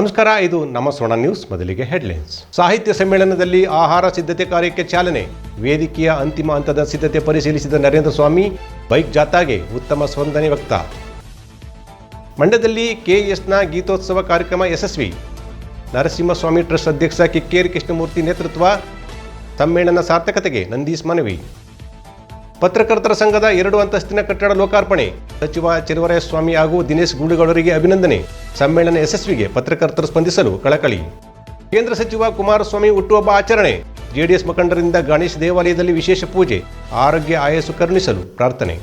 ನಮಸ್ಕಾರ, ಇದು ನಮ್ಮ ಸ್ವರ್ಣ ನ್ಯೂಸ್ ಮೊದಲಿಗೆ ಹೆಡ್ಲೈನ್ಸ್. ಸಾಹಿತ್ಯ ಸಮ್ಮೇಳನದಲ್ಲಿ ಆಹಾರ ಸಿದ್ಧತೆ ಕಾರ್ಯಕ್ಕೆ ಚಾಲನೆ, ವೇದಿಕೆಯ ಅಂತಿಮ ಹಂತದ ಸಿದ್ಧತೆ ಪರಿಶೀಲಿಸಿದ ನರೇಂದ್ರ ಸ್ವಾಮಿ, ಬೈಕ್ ಜಾಥಾಗೆ ಉತ್ತಮ ಸ್ಪಂದನೆ ವ್ಯಕ್ತ. ಮಂಡ್ಯದಲ್ಲಿ ಕೆಎಸ್ನ ಗೀತೋತ್ಸವ ಕಾರ್ಯಕ್ರಮ ಯಶಸ್ವಿ. ನರಸಿಂಹಸ್ವಾಮಿ ಟ್ರಸ್ಟ್ ಅಧ್ಯಕ್ಷ ಕಿಕ್ಕೇರಿ ಕೃಷ್ಣಮೂರ್ತಿ ನೇತೃತ್ವ, ಸಮ್ಮೇಳನ ಸಾರ್ಥಕತೆಗೆ ನಂದೀಸ್ ಮನವಿ. ಪತ್ರಕರ್ತರ ಸಂಘದ ಎರಡು ಅಂತಸ್ತಿನ ಕಟ್ಟಡ ಲೋಕಾರ್ಪಣೆ. ಸಚಿವ ಸ್ವಾಮಿ ಹಾಗೂ ದಿನೇಶ್ ಗೂಡುಗಳವರಿಗೆ ಅಭಿನಂದನೆ. ಸಮ್ಮೇಳನ ಯಶಸ್ವಿಗೆ ಪತ್ರಕರ್ತರು ಸ್ಪಂದಿಸಲು ಕಳಕಳಿ. ಕೇಂದ್ರ ಸಚಿವ ಕುಮಾರಸ್ವಾಮಿ ಹುಟ್ಟುಹಬ್ಬ ಆಚರಣೆ. ಜೆಡಿಎಸ್ ಮುಖಂಡರಿಂದ ಗಣೇಶ್ ದೇವಾಲಯದಲ್ಲಿ ವಿಶೇಷ ಪೂಜೆ. ಆರೋಗ್ಯ ಆಯಸ್ಸು ಕರುಣಿಸಲು ಪ್ರಾರ್ಥನೆ.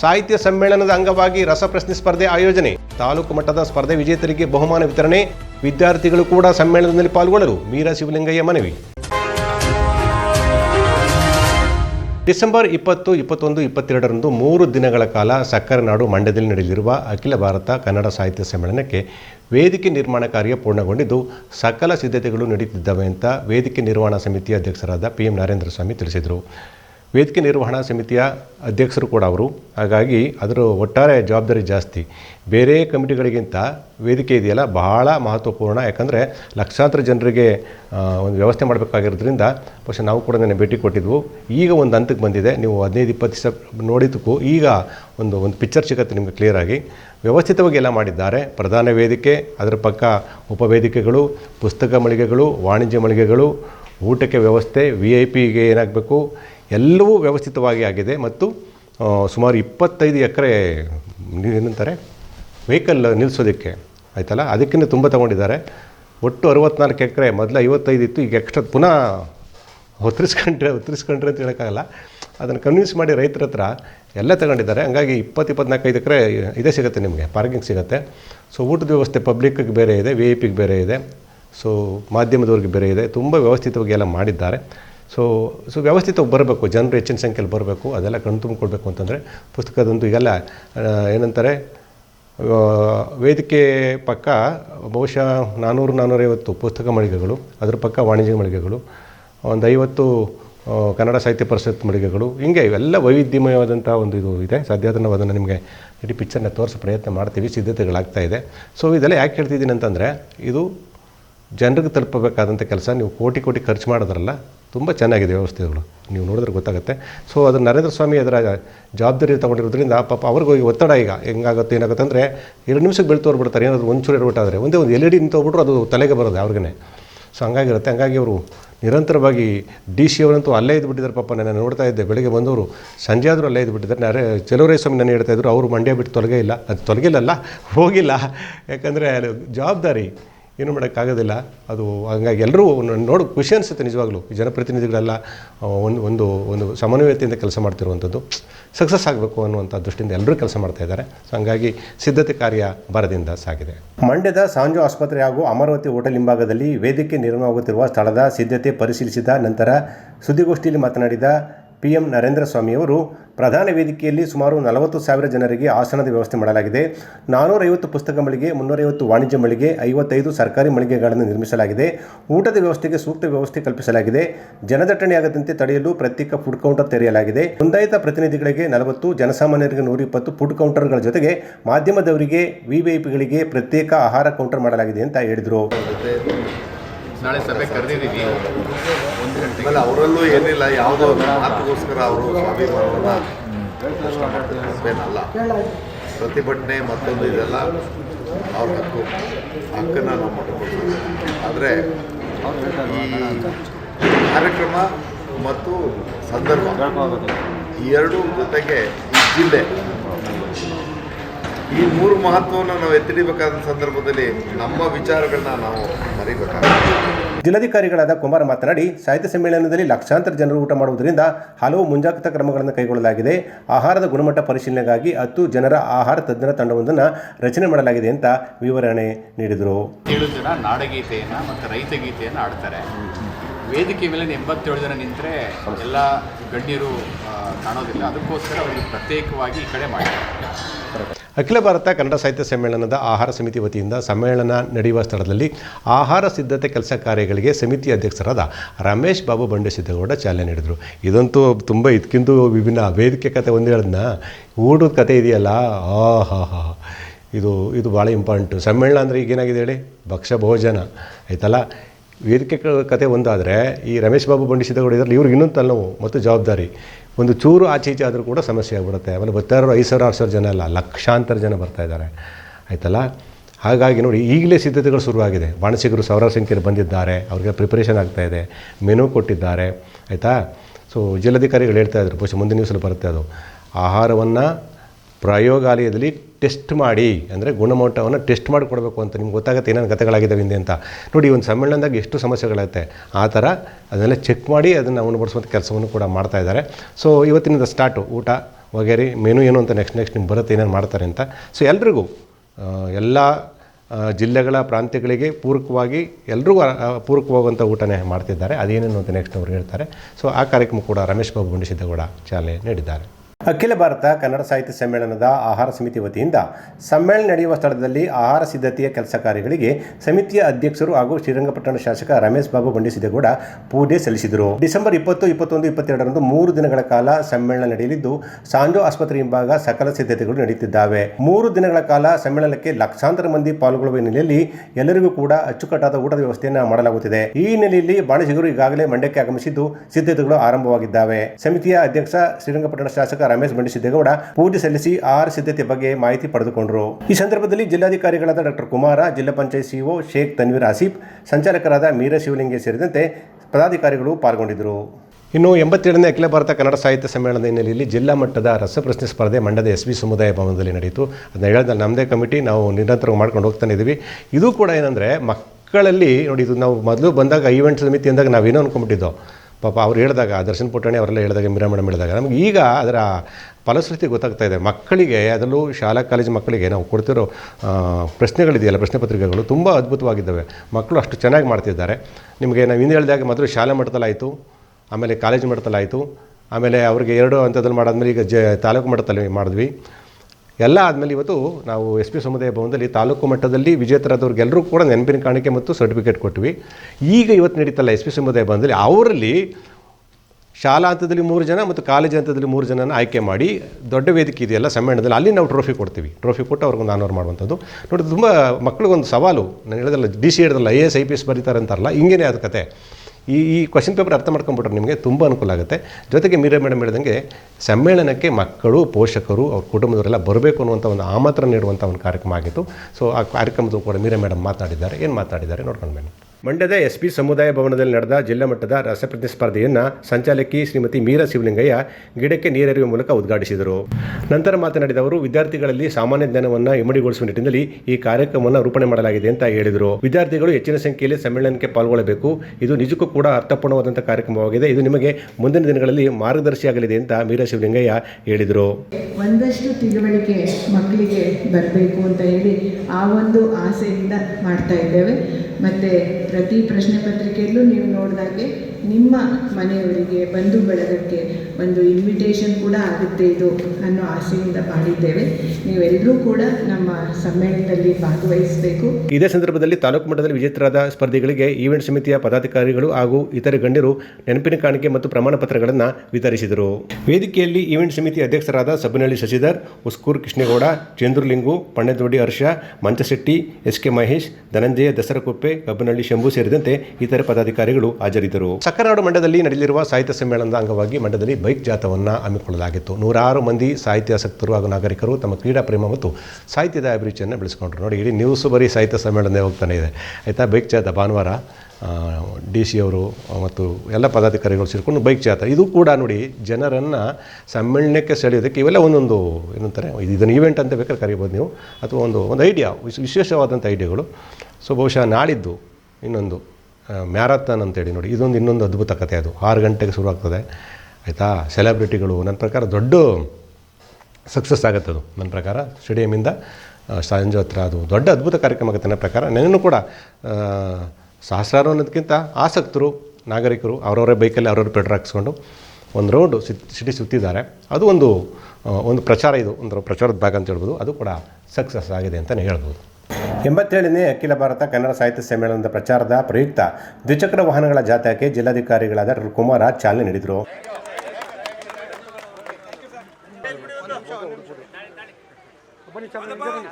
ಸಾಹಿತ್ಯ ಸಮ್ಮೇಳನದ ಅಂಗವಾಗಿ ರಸಪ್ರಶ್ನೆ ಸ್ಪರ್ಧೆ ಆಯೋಜನೆ. ತಾಲೂಕು ಮಟ್ಟದ ಸ್ಪರ್ಧೆ ವಿಜೇತರಿಗೆ ಬಹುಮಾನ ವಿತರಣೆ. ವಿದ್ಯಾರ್ಥಿಗಳು ಕೂಡ ಸಮ್ಮೇಳನದಲ್ಲಿ ಪಾಲ್ಗೊಳ್ಳಲು ಮೀರಾ ಶಿವಲಿಂಗಯ್ಯ ಮನವಿ. ಡಿಸೆಂಬರ್ ಇಪ್ಪತ್ತು, ಇಪ್ಪತ್ತೊಂದು, ಇಪ್ಪತ್ತೆರಡರಂದು ಮೂರು ದಿನಗಳ ಕಾಲ ಸಕ್ಕರೆ ನಾಡು ಮಂಡ್ಯದಲ್ಲಿ ನಡೆಯಲಿರುವ ಅಖಿಲ ಭಾರತ ಕನ್ನಡ ಸಾಹಿತ್ಯ ಸಮ್ಮೇಳನಕ್ಕೆ ವೇದಿಕೆ ನಿರ್ಮಾಣ ಕಾರ್ಯ ಪೂರ್ಣಗೊಂಡಿದ್ದು, ಸಕಲ ಸಿದ್ಧತೆಗಳು ನಡೆಯುತ್ತಿದ್ದಾವೆ ಅಂತ ವೇದಿಕೆ ನಿರ್ವಹಣಾ ಸಮಿತಿ ಅಧ್ಯಕ್ಷರಾದ ಪಿ ಎಂ ನರೇಂದ್ರ ಸ್ವಾಮಿ ತಿಳಿಸಿದರು. ವೇದಿಕೆ ನಿರ್ವಹಣಾ ಸಮಿತಿಯ ಅಧ್ಯಕ್ಷರು ಕೂಡ ಅವರು. ಹಾಗಾಗಿ ಅದರ ಒಟ್ಟಾರೆ ಜವಾಬ್ದಾರಿ ಜಾಸ್ತಿ. ಬೇರೆ ಕಮಿಟಿಗಳಿಗಿಂತ ವೇದಿಕೆ ಇದೆಯಲ್ಲ ಬಹಳ ಮಹತ್ವಪೂರ್ಣ. ಯಾಕಂದರೆ ಲಕ್ಷಾಂತರ ಜನರಿಗೆ ಒಂದು ವ್ಯವಸ್ಥೆ ಮಾಡಬೇಕಾಗಿರೋದ್ರಿಂದ ಪಕ್ಷ ನಾವು ಕೂಡ ನಿನ್ನೆ ಭೇಟಿ ಕೊಟ್ಟಿದ್ವು. ಈಗ ಒಂದು ಹಂತಕ್ಕೆ ಬಂದಿದೆ. ನೀವು ಹದಿನೈದು, ಇಪ್ಪತ್ತು ದಿವಸ ನೋಡಿದ್ದಕ್ಕೂ ಈಗ ಒಂದು ಒಂದು ಪಿಕ್ಚರ್ ಸಿಗುತ್ತೆ ನಿಮಗೆ ಕ್ಲಿಯರಾಗಿ ವ್ಯವಸ್ಥಿತವಾಗಿ ಎಲ್ಲ ಮಾಡಿದ್ದಾರೆ. ಪ್ರಧಾನ ವೇದಿಕೆ, ಅದರ ಪಕ್ಕ ಉಪವೇದಿಕೆಗಳು ಪುಸ್ತಕ ಮಳಿಗೆಗಳು, ವಾಣಿಜ್ಯ ಮಳಿಗೆಗಳು, ಊಟಕ್ಕೆ ವ್ಯವಸ್ಥೆ ವಿ ಐ ಪಿಗೆ ಏನಾಗಬೇಕು ಎಲ್ಲವೂ ವ್ಯವಸ್ಥಿತವಾಗಿ ಆಗಿದೆ ಮತ್ತು ಸುಮಾರು ಇಪ್ಪತ್ತೈದು ಎಕರೆ ಏನಂತಾರೆ ವೆಹಿಕಲ್ ನಿಲ್ಲಿಸೋದಕ್ಕೆ ಆಯ್ತಲ್ಲ? ಅದಕ್ಕಿಂತ ತುಂಬ ತಗೊಂಡಿದ್ದಾರೆ. ಒಟ್ಟು ಅರವತ್ನಾಲ್ಕು ಎಕರೆ, ಮೊದಲು ಐವತ್ತೈದು ಇತ್ತು, ಈಗ ಎಕ್ಸ್ಟ್ರಾ ಪುನಃ ಹೊತ್ತರಿಸ್ಕೊಂಡ್ರೆ ಹೊತ್ತರಿಸ್ಕೊಂಡ್ರೆ ಅಂತ ಹೇಳೋಕ್ಕಾಗಲ್ಲ. ಅದನ್ನು ಕನ್ವಿನ್ಸ್ ಮಾಡಿ ರೈತರ ಹತ್ರ ಎಲ್ಲ ತಗೊಂಡಿದ್ದಾರೆ. ಹಂಗಾಗಿ ಇಪ್ಪತ್ತು ಇಪ್ಪತ್ನಾಲ್ಕೈದು ಎಕರೆ ಇದೇ ಸಿಗುತ್ತೆ ನಿಮಗೆ ಪಾರ್ಕಿಂಗ್ ಸಿಗುತ್ತೆ. ಸೊ ಊಟದ ವ್ಯವಸ್ಥೆ ಪಬ್ಲಿಕ್ಕಿಗೆ ಬೇರೆ ಇದೆ ವಿ ಐ ಪಿಗೆ ಬೇರೆ ಇದೆ. ಸೊ ಮಾಧ್ಯಮದವ್ರಿಗೆ ಬೇರೆ ಇದೆ. ತುಂಬ ವ್ಯವಸ್ಥಿತವಾಗಿ ಎಲ್ಲ ಮಾಡಿದ್ದಾರೆ. ಸೊ ಸೊ ವ್ಯವಸ್ಥಿತವಾಗಿ ಬರಬೇಕು, ಜನರು ಹೆಚ್ಚಿನ ಸಂಖ್ಯೆಯಲ್ಲಿ ಬರಬೇಕು, ಅದೆಲ್ಲ ಕಣ್ ತುಂಬಿಕೊಡ್ಬೇಕು ಅಂತಂದರೆ ಪುಸ್ತಕದಂತೂ ಈಗೆಲ್ಲ ಏನಂತಾರೆ ವೇದಿಕೆ ಪಕ್ಕ ಬಹುಶಃ ನಾನ್ನೂರು ನಾನ್ನೂರೈವತ್ತು ಪುಸ್ತಕ ಮಳಿಗೆಗಳು, ಅದ್ರ ಪಕ್ಕ ವಾಣಿಜ್ಯ ಮಳಿಗೆಗಳು, ಒಂದು ಐವತ್ತು ಕನ್ನಡ ಸಾಹಿತ್ಯ ಪರಿಷತ್ ಮಳಿಗೆಗಳು, ಹಿಂಗೆ ಇವೆಲ್ಲ ವೈವಿಧ್ಯಮಯವಾದಂಥ ಒಂದು ಇದು ಇದೆ. ನಾವು ಅದನ್ನು ನಿಮಗೆ ಇಡೀ ಪಿಕ್ಚರ್ನ ತೋರಿಸೋ ಪ್ರಯತ್ನ ಮಾಡ್ತೀವಿ, ಸಿದ್ಧತೆಗಳಾಗ್ತಾ ಇದೆ. ಸೊ ಇದೆಲ್ಲ ಯಾಕೆ ಹೇಳ್ತಿದ್ದೀನಿ ಅಂತಂದರೆ, ಇದು ಜನರಿಗೆ ತಲುಪಬೇಕಾದಂಥ ಕೆಲಸ. ನೀವು ಕೋಟಿ ಕೋಟಿ ಖರ್ಚು ಮಾಡೋದ್ರಲ್ಲ ತುಂಬ ಚೆನ್ನಾಗಿದೆ ವ್ಯವಸ್ಥೆಗಳು. ನೀವು ನೋಡಿದ್ರೆ ಗೊತ್ತಾಗುತ್ತೆ. ಸೊ ಅದು ನರೇಂದ್ರ ಸ್ವಾಮಿ ಅದರ ಜವಾಬ್ದಾರಿ ತೊಗೊಂಡಿರೋದ್ರಿಂದ ಪಾಪ ಅವ್ರಿಗೆ ಒತ್ತಡ ಈಗ ಹೆಂಗಾಗುತ್ತೆ, ಏನಾಗುತ್ತೆ ಅಂದರೆ ಎರಡು ನಿಮಿಷಕ್ಕೆ ಬೆಳ್ತು ಬಿಡ್ತಾರೆ ಏನಾದರೂ ಒಂಚೂರು ಎಡ್ಬಿಟ್ಟಾದರೆ ಒಂದೇ ಒಂದು ಎಲ್ ಇ ಡಿ ನಿಂತೋಗ್ಬಿಟ್ರು ಅದು ತಲೆಗೆ ಬರೋದು ಅವ್ರಿಗೆ ಸೊ ಹಂಗಾಗಿರುತ್ತೆ. ಹಂಗಾಗಿ ಅವರು ನಿರಂತರವಾಗಿ ಡಿ ಸಿ ಅವರಂತೂ ಅಲ್ಲೇ ಇದ್ಬಿಟ್ಟಿದ್ದಾರೆ ಪಾಪ. ನಾನು ನೋಡ್ತಾ ಇದ್ದೆ, ಬೆಳಗ್ಗೆ ಬಂದವರು ಸಂಜೆ ಆದರೂ ಅಲ್ಲೇ ಇದ್ಬಿಟ್ಟಿದ್ದಾರೆ. ನರೇ ಚಲುವರೇ ಸ್ವಾಮಿ ನಾನು ಹೇಳ್ತಾ ಇದ್ರು, ಅವರು ಮಂಡ್ಯ ಬಿಟ್ಟು ತೊಲಗೇ ಇಲ್ಲ. ಅದು ತೊಲಗಿಲ್ಲಲ್ಲ, ಹೋಗಿಲ್ಲ. ಯಾಕಂದರೆ ಜವಾಬ್ದಾರಿ. ಏನು ಮಾಡೋಕ್ಕಾಗೋದಿಲ್ಲ. ಅದು ಹಂಗಾಗಿ ಎಲ್ಲರೂ ನೋಡು, ಖುಷಿ ಅನಿಸುತ್ತೆ ನಿಜವಾಗ್ಲೂ. ಈ ಜನಪ್ರತಿನಿಧಿಗಳೆಲ್ಲ ಒಂದು ಒಂದು ಒಂದು ಸಮನ್ವಯತೆಯಿಂದ ಕೆಲಸ ಮಾಡ್ತಿರುವಂಥದ್ದು ಸಕ್ಸಸ್ ಆಗಬೇಕು ಅನ್ನುವಂಥ ದೃಷ್ಟಿಯಿಂದ ಎಲ್ಲರೂ ಕೆಲಸ ಮಾಡ್ತಾ ಇದ್ದಾರೆ. ಸೊ ಹಂಗಾಗಿ ಸಿದ್ಧತೆ ಕಾರ್ಯ ಬರದಿಂದ ಸಾಗಿದೆ. ಮಂಡ್ಯದ ಸಾಂಜು ಆಸ್ಪತ್ರೆ ಹಾಗೂ ಅಮರಾವತಿ ಹೋಟೆಲ್ ಹಿಂಭಾಗದಲ್ಲಿ ವೇದಿಕೆ ನಿರ್ಮಾಣವಾಗುತ್ತಿರುವ ಸ್ಥಳದ ಸಿದ್ಧತೆ ಪರಿಶೀಲಿಸಿದ ನಂತರ ಸುದ್ದಿಗೋಷ್ಠಿಯಲ್ಲಿ ಮಾತನಾಡಿದ ಪಿ ಎಂ ನರೇಂದ್ರ ಸ್ವಾಮಿಯವರು ಪ್ರಧಾನ ವೇದಿಕೆಯಲ್ಲಿ ಸುಮಾರು ನಲವತ್ತು ಸಾವಿರ ಜನರಿಗೆ ಆಸನದ ವ್ಯವಸ್ಥೆ ಮಾಡಲಾಗಿದೆ. ನಾನ್ನೂರೈವತ್ತು ಪುಸ್ತಕ ಮಳಿಗೆ, ಮುನ್ನೂರೈವತ್ತು ವಾಣಿಜ್ಯ ಮಳಿಗೆ, ಐವತ್ತೈದು ಸರ್ಕಾರಿ ಮಳಿಗೆಗಳನ್ನು ನಿರ್ಮಿಸಲಾಗಿದೆ. ಊಟದ ವ್ಯವಸ್ಥೆಗೆ ಸೂಕ್ತ ವ್ಯವಸ್ಥೆ ಕಲ್ಪಿಸಲಾಗಿದೆ. ಜನದಟ್ಟಣೆಯಾಗದಂತೆ ತಡೆಯಲು ಪ್ರತ್ಯೇಕ ಫುಡ್ ಕೌಂಟರ್ ತೆರೆಯಲಾಗಿದೆ. ನೋಂದಾಯಿತ ಪ್ರತಿನಿಧಿಗಳಿಗೆ ನಲವತ್ತು, ಜನಸಾಮಾನ್ಯರಿಗೆ ನೂರಿಪ್ಪತ್ತು ಫುಡ್ ಕೌಂಟರ್ಗಳ ಜೊತೆಗೆ ಮಾಧ್ಯಮದವರಿಗೆ, ವಿವಿಐಪಿಗಳಿಗೆ ಪ್ರತ್ಯೇಕ ಆಹಾರ ಕೌಂಟರ್ ಮಾಡಲಾಗಿದೆ ಅಂತ ಹೇಳಿದರು. ನಾಳೆ ಸಭೆ ಕರೆದಿದ್ದೀವಿ. ಆಮೇಲೆ ಅವರಲ್ಲೂ ಏನಿಲ್ಲ, ಯಾವುದೋ ಮಾತುಗೋಸ್ಕರ ಅವರು ಸ್ವಾಭಿಮಾನವನ್ನು ಅಲ್ಲ ಪ್ರತಿಭಟನೆ ಮತ್ತೊಂದು ಇದೆಲ್ಲ ಅವ್ರ ಹಕ್ಕು, ಹಕ್ಕನ್ನು ನಾವು ಮಾಡಿಕೊಡ್ತೀವಿ ಆದರೆ ಈ ಕಾರ್ಯಕ್ರಮ ಮತ್ತು ಸಂದರ್ಭ, ಈ ಎರಡೂ ಜೊತೆಗೆ ಈ ಜಿಲ್ಲೆ ಈ ಮೂರು ಮಹತ್ವವನ್ನು ನಾವು ಎತ್ತಿಡಿಬೇಕಾದ ಸಂದರ್ಭದಲ್ಲಿ ನಮ್ಮ ವಿಚಾರಗಳನ್ನ ನಾವು ಮರಿಬೇಕಾಗುತ್ತೆ. ಜಿಲ್ಲಾಧಿಕಾರಿಗಳಾದ ಕುಮಾರ್ ಮಾತನಾಡಿ ಸಾಹಿತ್ಯ ಸಮ್ಮೇಳನದಲ್ಲಿ ಲಕ್ಷಾಂತರ ಜನರು ಊಟ ಮಾಡುವುದರಿಂದ ಹಲವು ಮುಂಜಾಗ್ರತಾ ಕ್ರಮಗಳನ್ನು ಕೈಗೊಳ್ಳಲಾಗಿದೆ. ಆಹಾರದ ಗುಣಮಟ್ಟ ಪರಿಶೀಲನೆಗಾಗಿ ಹತ್ತು ಜನರ ಆಹಾರ ತಜ್ಞರ ತಂಡವೊಂದನ್ನು ರಚನೆ ಮಾಡಲಾಗಿದೆ ಅಂತ ವಿವರಣೆ ನೀಡಿದರು. ಏಳು ಜನ ನಾಡಗೀತೆಯನ್ನು ಮತ್ತು ರೈತ ಗೀತೆಯನ್ನು ಆಡ್ತಾರೆ ವೇದಿಕೆ ಮೇಲೆ ಎಂಬತ್ತೇಳು ಜನ ನಿಂತರೆ ಎಲ್ಲ ಗಣ್ಯರು ಕಾಣೋದಿಲ್ಲ. ಅದಕ್ಕೋಸ್ಕರ ಅವರಿಗೆ ಪ್ರತ್ಯೇಕವಾಗಿ ಈ ಕಡೆ ಮಾಡಿದ್ದಾರೆ ಅಖಿಲ ಭಾರತ ಕನ್ನಡ ಸಾಹಿತ್ಯ ಸಮ್ಮೇಳನದ ಆಹಾರ ಸಮಿತಿ ವತಿಯಿಂದ ಸಮ್ಮೇಳನ ನಡೆಯುವ ಸ್ಥಳದಲ್ಲಿ ಆಹಾರ ಸಿದ್ಧತೆ ಕೆಲಸ ಕಾರ್ಯಗಳಿಗೆ ಸಮಿತಿ ಅಧ್ಯಕ್ಷರಾದ ರಮೇಶ್ ಬಾಬು ಬಂಡೆ ಸಿದ್ದೇಗೌಡ ಚಾಲನೆ ನೀಡಿದರು. ಇದಂತೂ ತುಂಬ ಇದಕ್ಕಿಂತ ವಿಭಿನ್ನ ವೇದಿಕೆ ಕತೆ ಒಂದು ಹೇಳೋದನ್ನ ಊಟದ ಕತೆ ಇದೆಯಲ್ಲ? ಆ ಇದು ಇದು ಭಾಳ ಇಂಪಾರ್ಟೆಂಟು. ಸಮ್ಮೇಳನ ಅಂದರೆ ಈಗ ಏನಾಗಿದೆ ಹೇಳಿ? ಭಕ್ಷ್ಯ ಭೋಜನ. ಆಯ್ತಲ್ಲ? ವೇದಿಕೆ ಕತೆ ಒಂದಾದರೆ ಈ ರಮೇಶ್ ಬಾಬು ಬಂಡಿಸಿದವರು ಇದರಲ್ಲಿ ಇವ್ರಿಗೆ ಇನ್ನೊಂದು ತಲೆನೋವು ಮತ್ತು ಜವಾಬ್ದಾರಿ. ಒಂದು ಚೂರು ಆಚೆ ಈಚೆ ಆದರೂ ಕೂಡ ಸಮಸ್ಯೆ ಆಗ್ಬಿಡುತ್ತೆ. ಆಮೇಲೆ ಬರ್ತಾ ಇರೋರು ಐದು ಸಾವಿರ ಆರು ಸಾವಿರ ಜನ ಅಲ್ಲ, ಲಕ್ಷಾಂತರ ಜನ ಬರ್ತಾ ಇದ್ದಾರೆ. ಆಯ್ತಲ್ಲ? ಹಾಗಾಗಿ ನೋಡಿ, ಈಗಲೇ ಸಿದ್ಧತೆಗಳು ಶುರುವಾಗಿದೆ. ಬಾಣಸಿಗರು ಸಾವಿರಾರು ಸಂಖ್ಯೆಯಲ್ಲಿ ಬಂದಿದ್ದಾರೆ, ಅವ್ರಿಗೆ ಪ್ರಿಪರೇಷನ್ ಆಗ್ತಾ ಇದೆ ಮೆನು ಕೊಟ್ಟಿದ್ದಾರೆ, ಆಯಿತಾ? ಸೊ ಜಿಲ್ಲಾಧಿಕಾರಿಗಳು ಹೇಳ್ತಾ ಇದ್ರು, ಬಹುಶಃ ಮುಂದಿನ ದಿವಸದಲ್ಲಿ ಬರುತ್ತೆ ಅದು. ಆಹಾರವನ್ನು ಪ್ರಯೋಗಾಲಯದಲ್ಲಿ ಟೆಸ್ಟ್ ಮಾಡಿ, ಅಂದರೆ ಗುಣಮಟ್ಟವನ್ನು ಟೆಸ್ಟ್ ಮಾಡಿ ಕೊಡಬೇಕು ಅಂತ ನಿಮ್ಗೆ ಗೊತ್ತಾಗುತ್ತೆ ಏನೇನು ಕಥೆಗಳಾಗಿದ್ದಾವೆ ಹಿಂದೆ ಅಂತ. ನೋಡಿ ಒಂದು ಸಮ್ಮೇಳನದಾಗ ಎಷ್ಟು ಸಮಸ್ಯೆಗಳೈತೆ ಆ ಥರ ಅದನ್ನೆಲ್ಲ ಚೆಕ್ ಮಾಡಿ ಅದನ್ನು ಉಣಬಡಿಸುವಂಥ ಕೆಲಸವನ್ನು ಕೂಡ ಮಾಡ್ತಾ ಇದ್ದಾರೆ. ಸೊ ಇವತ್ತಿನಿಂದ ಸ್ಟಾರ್ಟು ಊಟ, ವಗೇರಿ ಮೆನು ಏನು ಅಂತ ನೆಕ್ಸ್ಟ್ ನೆಕ್ಸ್ಟ್ ನಿಮ್ಗೆ ಬರುತ್ತೆ ಏನೇನು ಮಾಡ್ತಾರೆ ಅಂತ. ಸೊ ಎಲ್ರಿಗೂ ಎಲ್ಲ ಜಿಲ್ಲೆಗಳ, ಪ್ರಾಂತ್ಯಗಳಿಗೆ ಪೂರಕವಾಗಿ, ಎಲ್ರಿಗೂ ಪೂರಕವಾಗುವಂಥ ಊಟನೇ ಮಾಡ್ತಿದ್ದಾರೆ. ಅದೇನೇನು ಅಂತ ನೆಕ್ಸ್ಟ್ ಅವ್ರು ಹೇಳ್ತಾರೆ. ಸೊ ಆ ಕಾರ್ಯಕ್ರಮ ಕೂಡ ರಮೇಶ್ ಬಾಬು ಗುಂಡಿಸಿದ್ದಗೌಡ ಚಾಲನೆ ನೀಡಿದ್ದಾರೆ. ಅಖಿಲ ಭಾರತ ಕನ್ನಡ ಸಾಹಿತ್ಯ ಸಮ್ಮೇಳನದ ಆಹಾರ ಸಮಿತಿ ವತಿಯಿಂದ ಸಮ್ಮೇಳನ ನಡೆಯುವ ಸ್ಥಳದಲ್ಲಿ ಆಹಾರ ಸಿದ್ಧತೆಯ ಕೆಲಸ ಕಾರ್ಯಗಳಿಗೆ ಸಮಿತಿಯ ಅಧ್ಯಕ್ಷರು ಹಾಗೂ ಶ್ರೀರಂಗಪಟ್ಟಣ ಶಾಸಕ ರಮೇಶ್ ಬಾಬು ಬಂಡಿಸಿದೇಗೌಡ ಪೂಜೆ ಸಲ್ಲಿಸಿದರು. ಡಿಸೆಂಬರ್ ಇಪ್ಪತ್ತು, ಇಪ್ಪತ್ತೊಂದು, ಇಪ್ಪತ್ತೆರಡರಂದು ಮೂರು ದಿನಗಳ ಕಾಲ ಸಮ್ಮೇಳನ ನಡೆಯಲಿದ್ದು ಸಾಂಜೋ ಆಸ್ಪತ್ರೆ ಹಿಂಭಾಗ ಸಕಲ ಸಿದ್ಧತೆಗಳು ನಡೆಯುತ್ತಿದ್ದಾವೆ. ಮೂರು ದಿನಗಳ ಕಾಲ ಸಮ್ಮೇಳನಕ್ಕೆ ಲಕ್ಷಾಂತರ ಮಂದಿ ಪಾಲ್ಗೊಳ್ಳುವ ಹಿನ್ನೆಲೆಯಲ್ಲಿ ಎಲ್ಲರಿಗೂ ಕೂಡ ಅಚ್ಚುಕಟ್ಟಾದ ಊಟದ ವ್ಯವಸ್ಥೆಯನ್ನು ಮಾಡಲಾಗುತ್ತಿದೆ. ಈ ಹಿನ್ನೆಲೆಯಲ್ಲಿ ಬಾಣಸಿಗರು ಈಗಾಗಲೇ ಮಂಡ್ಯಕ್ಕೆ ಆಗಮಿಸಿದ್ದು, ಸಿದ್ಧತೆಗಳು ಆರಂಭವಾಗಿದ್ದಾವೆ. ಸಮಿತಿಯ ಅಧ್ಯಕ್ಷ ಶ್ರೀರಂಗಪಟ್ಟಣ ಶಾಸಕ ರಮೇಶ್ ಬಂಡಿಸಿದ್ದೇಗೌಡ ಪೂಜೆ ಸಲ್ಲಿಸಿ ಆಹಾರ ಸಿದ್ಧತೆ ಬಗ್ಗೆ ಮಾಹಿತಿ ಪಡೆದುಕೊಂಡರು. ಈ ಸಂದರ್ಭದಲ್ಲಿ ಜಿಲ್ಲಾಧಿಕಾರಿಗಳಾದ ಡಾಕ್ಟರ್ ಕುಮಾರ, ಜಿಲ್ಲಾ ಪಂಚಾಯತ್ ಸಿಇಒ ಶೇಖ್ ತನ್ವೀರ್ ಆಸೀಫ್, ಸಂಚಾಲಕರಾದ ಮೀರಾ ಶಿವಲಿಂಗೆ ಸೇರಿದಂತೆ ಪದಾಧಿಕಾರಿಗಳು ಪಾಲ್ಗೊಂಡಿದ್ದರು. ಇನ್ನು ಎಂಬತ್ತೇಳನೇ ಅಖಿಲ ಭಾರತ ಕನ್ನಡ ಸಾಹಿತ್ಯ ಸಮ್ಮೇಳನದ ಹಿನ್ನೆಲೆಯಲ್ಲಿ ಜಿಲ್ಲಾ ಮಟ್ಟದ ರಸಪ್ರಶ್ನೆ ಸ್ಪರ್ಧೆ ಮಂಡ್ಯದ ಎಸ್ ವಿ ಸಮುದಾಯ ಭವನದಲ್ಲಿ ನಡೆಯಿತು. ಅದನ್ನ ಹೇಳಿದ ನಮ್ಮದೇ ಕಮಿಟಿ, ನಾವು ನಿರಂತರವಾಗಿ ಮಾಡ್ಕೊಂಡು ಹೋಗ್ತಾನೆ ಇದ್ದೀವಿ ಇದು ಕೂಡ ಏನಂದರೆ ಮಕ್ಕಳಲ್ಲಿ ನೋಡಿ ಇದು ನಾವು ಮೊದಲು ಬಂದಾಗ ಈವೆಂಟ್ ಸಮಿತಿ ಅಂದಾಗ ನಾವೇನೋ ಅಂದ್ಕೊಂಬಿಟ್ಟಿದ್ದೋ ಪಾಪ ಅವ್ರು ಹೇಳಿದಾಗ, ದರ್ಶನ್ ಪುಟ್ಟಣಿ ಅವರೆಲ್ಲ ಹೇಳಿದಾಗ, ಮೀರಾ ಮೇಡಮ್ ಹೇಳಿದಾಗ, ನಮ್ಗೆ ಈಗ ಅದರ ಫಲಶ್ರುತಿ ಗೊತ್ತಾಗ್ತಾ ಇದೆ. ಮಕ್ಕಳಿಗೆ, ಅದರಲ್ಲೂ ಶಾಲಾ, ಕಾಲೇಜು ಮಕ್ಕಳಿಗೆ ನಾವು ಕೊಡ್ತಿರೋ ಪ್ರಶ್ನೆಗಳಿದೆಯಲ್ಲ, ಪ್ರಶ್ನೆ ಪತ್ರಿಕೆಗಳು ತುಂಬ ಅದ್ಭುತವಾಗಿದ್ದಾವೆ. ಮಕ್ಕಳು ಅಷ್ಟು ಚೆನ್ನಾಗಿ ಮಾಡ್ತಿದ್ದಾರೆ. ನಿಮಗೆ ನಾವು ಹಿಂದೆ ಹೇಳಿದಾಗ ಮೊದಲು ಶಾಲಾ ಮಟ್ಟದಲ್ಲಾಯಿತು, ಆಮೇಲೆ ಕಾಲೇಜು ಮಟ್ಟದಲ್ಲಾಯಿತು, ಆಮೇಲೆ ಅವ್ರಿಗೆ ಎರಡು ಹಂತದಲ್ಲಿ ಮಾಡಾದ್ಮೇಲೆ ಈಗ ಜ, ತಾಲೂಕು ಮಟ್ಟದಲ್ಲಿ ಮಾಡಿದ್ವಿ. ಎಲ್ಲ ಆದಮೇಲೆ ಇವತ್ತು ನಾವು ಎಸ್ ಪಿ ಸಮುದಾಯ ಭವನದಲ್ಲಿ ತಾಲೂಕು ಮಟ್ಟದಲ್ಲಿ ವಿಜೇತರಾದವ್ರಿಗೆಲ್ಲರೂ ಕೂಡ ನೆನಪಿನ ಕಾಣಿಕೆ ಮತ್ತು ಸರ್ಟಿಫಿಕೇಟ್ ಕೊಟ್ವಿ. ಈಗ ಇವತ್ತು ನಡೀತಲ್ಲ ಎಸ್ ಪಿ ಸಮುದಾಯ ಭವನದಲ್ಲಿ ಅವರಲ್ಲಿ ಶಾಲಾ ಹಂತದಲ್ಲಿ ಮೂರು ಜನ ಮತ್ತು ಕಾಲೇಜು ಹಂತದಲ್ಲಿ ಮೂರು ಜನನ ಆಯ್ಕೆ ಮಾಡಿ ದೊಡ್ಡ ವೇದಿಕೆ ಇದೆಯಲ್ಲ ಸಮ್ಮೇಳನದಲ್ಲಿ ಅಲ್ಲಿ ನಾವು ಟ್ರೋಫಿ ಕೊಡ್ತೀವಿ. ಟ್ರೋಫಿ ಕೊಟ್ಟು ಅವ್ರಿಗೊಂದು ಆನರ್ ಮಾಡುವಂಥದ್ದು. ನೋಡಿ ತುಂಬ ಮಕ್ಕಳಿಗೊಂದು ಸವಾಲು, ನಾನು ಹೇಳಿದಲ್ಲ D C ಹಿಡ್ದಲ್ಲ I S I P S ಬರೀತಾರೆ ಅಂತಾರಲ್ಲ, ಹಿಂಗೇನೆ ಅದು ಕತೆ. ಈ ಈ ಕ್ವಶನ್ ಪೇಪರ್ ಅರ್ಥ ಮಾಡ್ಕೊಂಬಿಟ್ರೆ ನಿಮಗೆ ತುಂಬ ಅನುಕೂಲ ಆಗುತ್ತೆ. ಜೊತೆಗೆ ಮೀರಾ ಮೇಡಮ್ ಹೇಳಿದಂಗೆ ಸಮ್ಮೇಳನಕ್ಕೆ ಮಕ್ಕಳು, ಪೋಷಕರು, ಅವ್ರ ಕುಟುಂಬದವರೆಲ್ಲ ಬರಬೇಕು ಅನ್ನುವಂಥ ಒಂದು ಆಮಂತ್ರಣ ನೀಡುವಂಥ ಒಂದು ಕಾರ್ಯಕ್ರಮ ಆಗಿತ್ತು. ಸೊ ಆ ಕಾರ್ಯಕ್ರಮದ ಕೂಡ ಮೀರಾ ಮೇಡಮ್ ಮಾತನಾಡಿದ್ದಾರೆ ಏನು ಮಾತಾಡಿದ್ದಾರೆ ನೋಡ್ಕೊಂಡು ಬನ್ನಿ. ಮಂಡ್ಯದ ಎಸ್ಪಿ ಸಮುದಾಯ ಭವನದಲ್ಲಿ ನಡೆದ ಜಿಲ್ಲಾ ಮಟ್ಟದ ರಸಪ್ರಜ್ಞೆ ಸ್ಪರ್ಧೆಯನ್ನು ಸಂಚಾಲಕಿ ಶ್ರೀಮತಿ ಮೀರಾ ಶಿವಲಿಂಗಯ್ಯ ಗಿಡಕ್ಕೆ ನೀರೆರೆಯುವ ಮೂಲಕ ಉದ್ಘಾಟಿಸಿದರು. ನಂತರ ಮಾತನಾಡಿದ ಅವರು, ವಿದ್ಯಾರ್ಥಿಗಳಲ್ಲಿ ಸಾಮಾನ್ಯ ಜ್ಞಾನವನ್ನು ಇಮ್ಮಡಿಗೊಳಿಸುವ ನಿಟ್ಟಿನಲ್ಲಿ ಈ ಕಾರ್ಯಕ್ರಮವನ್ನು ರೂಪಣೆ ಮಾಡಲಾಗಿದೆ ಅಂತ ಹೇಳಿದರು. ವಿದ್ಯಾರ್ಥಿಗಳು ಹೆಚ್ಚಿನ ಸಂಖ್ಯೆಯಲ್ಲಿ ಸಮ್ಮೇಳನಕ್ಕೆ ಪಾಲ್ಗೊಳ್ಳಬೇಕು. ಇದು ನಿಜಕ್ಕೂ ಕೂಡ ಅರ್ಥಪೂರ್ಣವಾದಂಥ ಕಾರ್ಯಕ್ರಮವಾಗಿದೆ. ಇದು ನಿಮಗೆ ಮುಂದಿನ ದಿನಗಳಲ್ಲಿ ಮಾರ್ಗದರ್ಶಿಯಾಗಲಿದೆ ಅಂತ ಮೀರಾ ಶಿವಲಿಂಗಯ್ಯ ಹೇಳಿದರು. ಒಂದಷ್ಟು ತಿಳುವಳಿಕೆ ಮಕ್ಕಳಿಗೆ ಬರಬೇಕು ಅಂತ ಹೇಳಿ ಆ ಒಂದು ಆಸೆಯಿಂದ ಮಾಡ್ತಾ ಇದ್ದೇವೆ. ಮತ್ತು ಪ್ರತಿ ಪ್ರಶ್ನೆ ಪತ್ರಿಕೆಯಲ್ಲೂ ನೀವು ನೋಡಿದಾಗೆ ನಿಮ್ಮ ಮನೆಯವರಿಗೆ ಬಂಧು ಬಳಗಕ್ಕೆ ಒಂದು ಇನ್ವಿಟೇಷನ್ ಕೂಡ ಆಗುತ್ತೆ ಇದು ಅನ್ನೋ ಆಸೆಯಿಂದ ಮಾಡಿದ್ದೇವೆ. ನೀವೆಲ್ಲರೂ ಕೂಡ ನಮ್ಮ ಸಮ್ಮೇಳನದಲ್ಲಿ ಭಾಗವಹಿಸಬೇಕು. ಇದೇ ಸಂದರ್ಭದಲ್ಲಿ ತಾಲೂಕು ಮಟ್ಟದಲ್ಲಿ ವಿಜೇತರಾದ ಸ್ಪರ್ಧಿಗಳಿಗೆ ಈವೆಂಟ್ ಸಮಿತಿಯ ಪದಾಧಿಕಾರಿಗಳು ಹಾಗೂ ಇತರೆ ಗಣ್ಯರು ನೆನಪಿನ ಕಾಣಿಕೆ ಮತ್ತು ಪ್ರಮಾಣ ಪತ್ರಗಳನ್ನು ವಿತರಿಸಿದರು. ವೇದಿಕೆಯಲ್ಲಿ ಈವೆಂಟ್ ಸಮಿತಿ ಅಧ್ಯಕ್ಷರಾದ ಸಬ್ಬನಹಳ್ಳಿ ಶಶಿಧರ್ ಉಸ್ಕೂರ್ ಕೃಷ್ಣೇಗೌಡ ಚಂದ್ರಲಿಂಗು ಪಣ್ಣದೊಡ್ಡಿ ಹರ್ಷ, ಮಂಚಶೆಟ್ಟಿ ಎಸ್ ಕೆ ಮಹೇಶ್, ಧನಂಜಯ ದಸರಕುಪ್ಪೆ, ಕಬ್ಬನಹಳ್ಳಿ ಶಂಭು ಸೇರಿದಂತೆ ಇತರೆ ಪದಾಧಿಕಾರಿಗಳು ಹಾಜರಿದ್ದರು. ಸಕ್ಕರನಾಡು ಮಂಡ್ಯದಲ್ಲಿ ನಡೆಯಲಿರುವ ಸಾಹಿತ್ಯ ಸಮ್ಮೇಳನದ ಅಂಗವಾಗಿ ಮಂಡ್ಯದಲ್ಲಿ ಬೈಕ್ ಜಾಥವನ್ನು ಹಮ್ಮಿಕೊಳ್ಳಲಾಗಿತ್ತು. ನೂರಾರು ಮಂದಿ ಸಾಹಿತ್ಯಾಸಕ್ತರು ಹಾಗೂ ನಾಗರಿಕರು ತಮ್ಮ ಕ್ರೀಡಾ ಪ್ರೇಮ ಮತ್ತು ಸಾಹಿತ್ಯದ ಅಭಿರುಚಿಯನ್ನು ಬೆಳೆಸ್ಕೊಂಡ್ರು. ನೋಡಿ, ಇಡೀ ನ್ಯೂಸ್ ಬರೀ ಸಾಹಿತ್ಯ ಸಮ್ಮೇಳನ ಹೋಗ್ತಾನೆ ಇದೆ. ಆಯಿತಾ? ಬೈಕ್ ಜಾಥಾ ಭಾನುವಾರ ಡಿ ಸಿ ಅವರು ಮತ್ತು ಎಲ್ಲ ಪದಾಧಿಕಾರಿಗಳು ಸೇರಿಕೊಂಡು ಬೈಕ್ ಜಾಥಾ. ಇದು ಕೂಡ ನೋಡಿ, ಜನರನ್ನು ಸಮ್ಮೇಳನಕ್ಕೆ ಸೆಳೆಯೋದಕ್ಕೆ ಇವೆಲ್ಲ ಒಂದೊಂದು, ಏನಂತಾರೆ ಇದು ಇದನ್ನು ಈವೆಂಟ್ ಅಂತ ಬೇಕಾದ್ರೆ ಕರಿಬೋದು ನೀವು. ಅಥವಾ ಒಂದು ಒಂದು ಐಡಿಯಾ ವಿಶ್- ವಿಶೇಷವಾದಂಥ ಐಡಿಯಾಗಳು ಸೊ, ಬಹುಶಃ ನಾಳಿದ್ದು ಇನ್ನೊಂದು. ಮ್ಯಾರಥಾನ್ ಅಂತೇಳಿ ನೋಡಿ, ಇದೊಂದು ಇನ್ನೊಂದು ಅದ್ಭುತ ಕಥೆ ಅದು. ಆರು ಗಂಟೆಗೆ ಶುರುವಾಗ್ತದೆ, ಆಯಿತಾ? ಸೆಲೆಬ್ರಿಟಿಗಳು ನನ್ನ ಪ್ರಕಾರ ದೊಡ್ಡ ಸಕ್ಸಸ್ ಆಗುತ್ತೆ ಅದು, ನನ್ನ ಪ್ರಕಾರ. ಸ್ಟೇಡಿಯಮಿಂದ ಸಂಜೆ ಹತ್ರ ಅದು ದೊಡ್ಡ ಅದ್ಭುತ ಕಾರ್ಯಕ್ರಮ ಆಗುತ್ತೆ ನನ್ನ ಪ್ರಕಾರ. ನನ್ನನ್ನು ಕೂಡ ಸಹಸ್ರಾರು ಅನ್ನೋದಕ್ಕಿಂತ ಆಸಕ್ತರು, ನಾಗರಿಕರು, ಅವರವರೇ ಬೈಕಲ್ಲಿ ಅವ್ರವ್ರ ಪೆಟ್ರೋಲ್ ಹಾಕ್ಸ್ಕೊಂಡು ಒಂದು ರೌಂಡು ಸಿಟಿ ಸುತ್ತಿದ್ದಾರೆ. ಅದು ಒಂದು ಒಂದು ಪ್ರಚಾರ ಇದು, ಒಂದು ಪ್ರಚಾರದ ಭಾಗ ಅಂತ ಹೇಳ್ಬೋದು. ಅದು ಕೂಡ ಸಕ್ಸಸ್ ಆಗಿದೆ ಅಂತಲೇ ಹೇಳ್ಬೋದು. ಎಂಬತ್ತೇಳನೇ ಅಖಿಲ ಭಾರತ ಕನ್ನಡ ಸಾಹಿತ್ಯ ಸಮ್ಮೇಳನದ ಪ್ರಚಾರದ ಪ್ರಯುಕ್ತ ದ್ವಿಚಕ್ರ ವಾಹನಗಳ ಜಾಥಾಕ್ಕೆ ಜಿಲ್ಲಾಧಿಕಾರಿಗಳಾದ ಡಾಕ್ಟರ್ ಕುಮಾರ ಚಾಲನೆ ನೀಡಿದರು.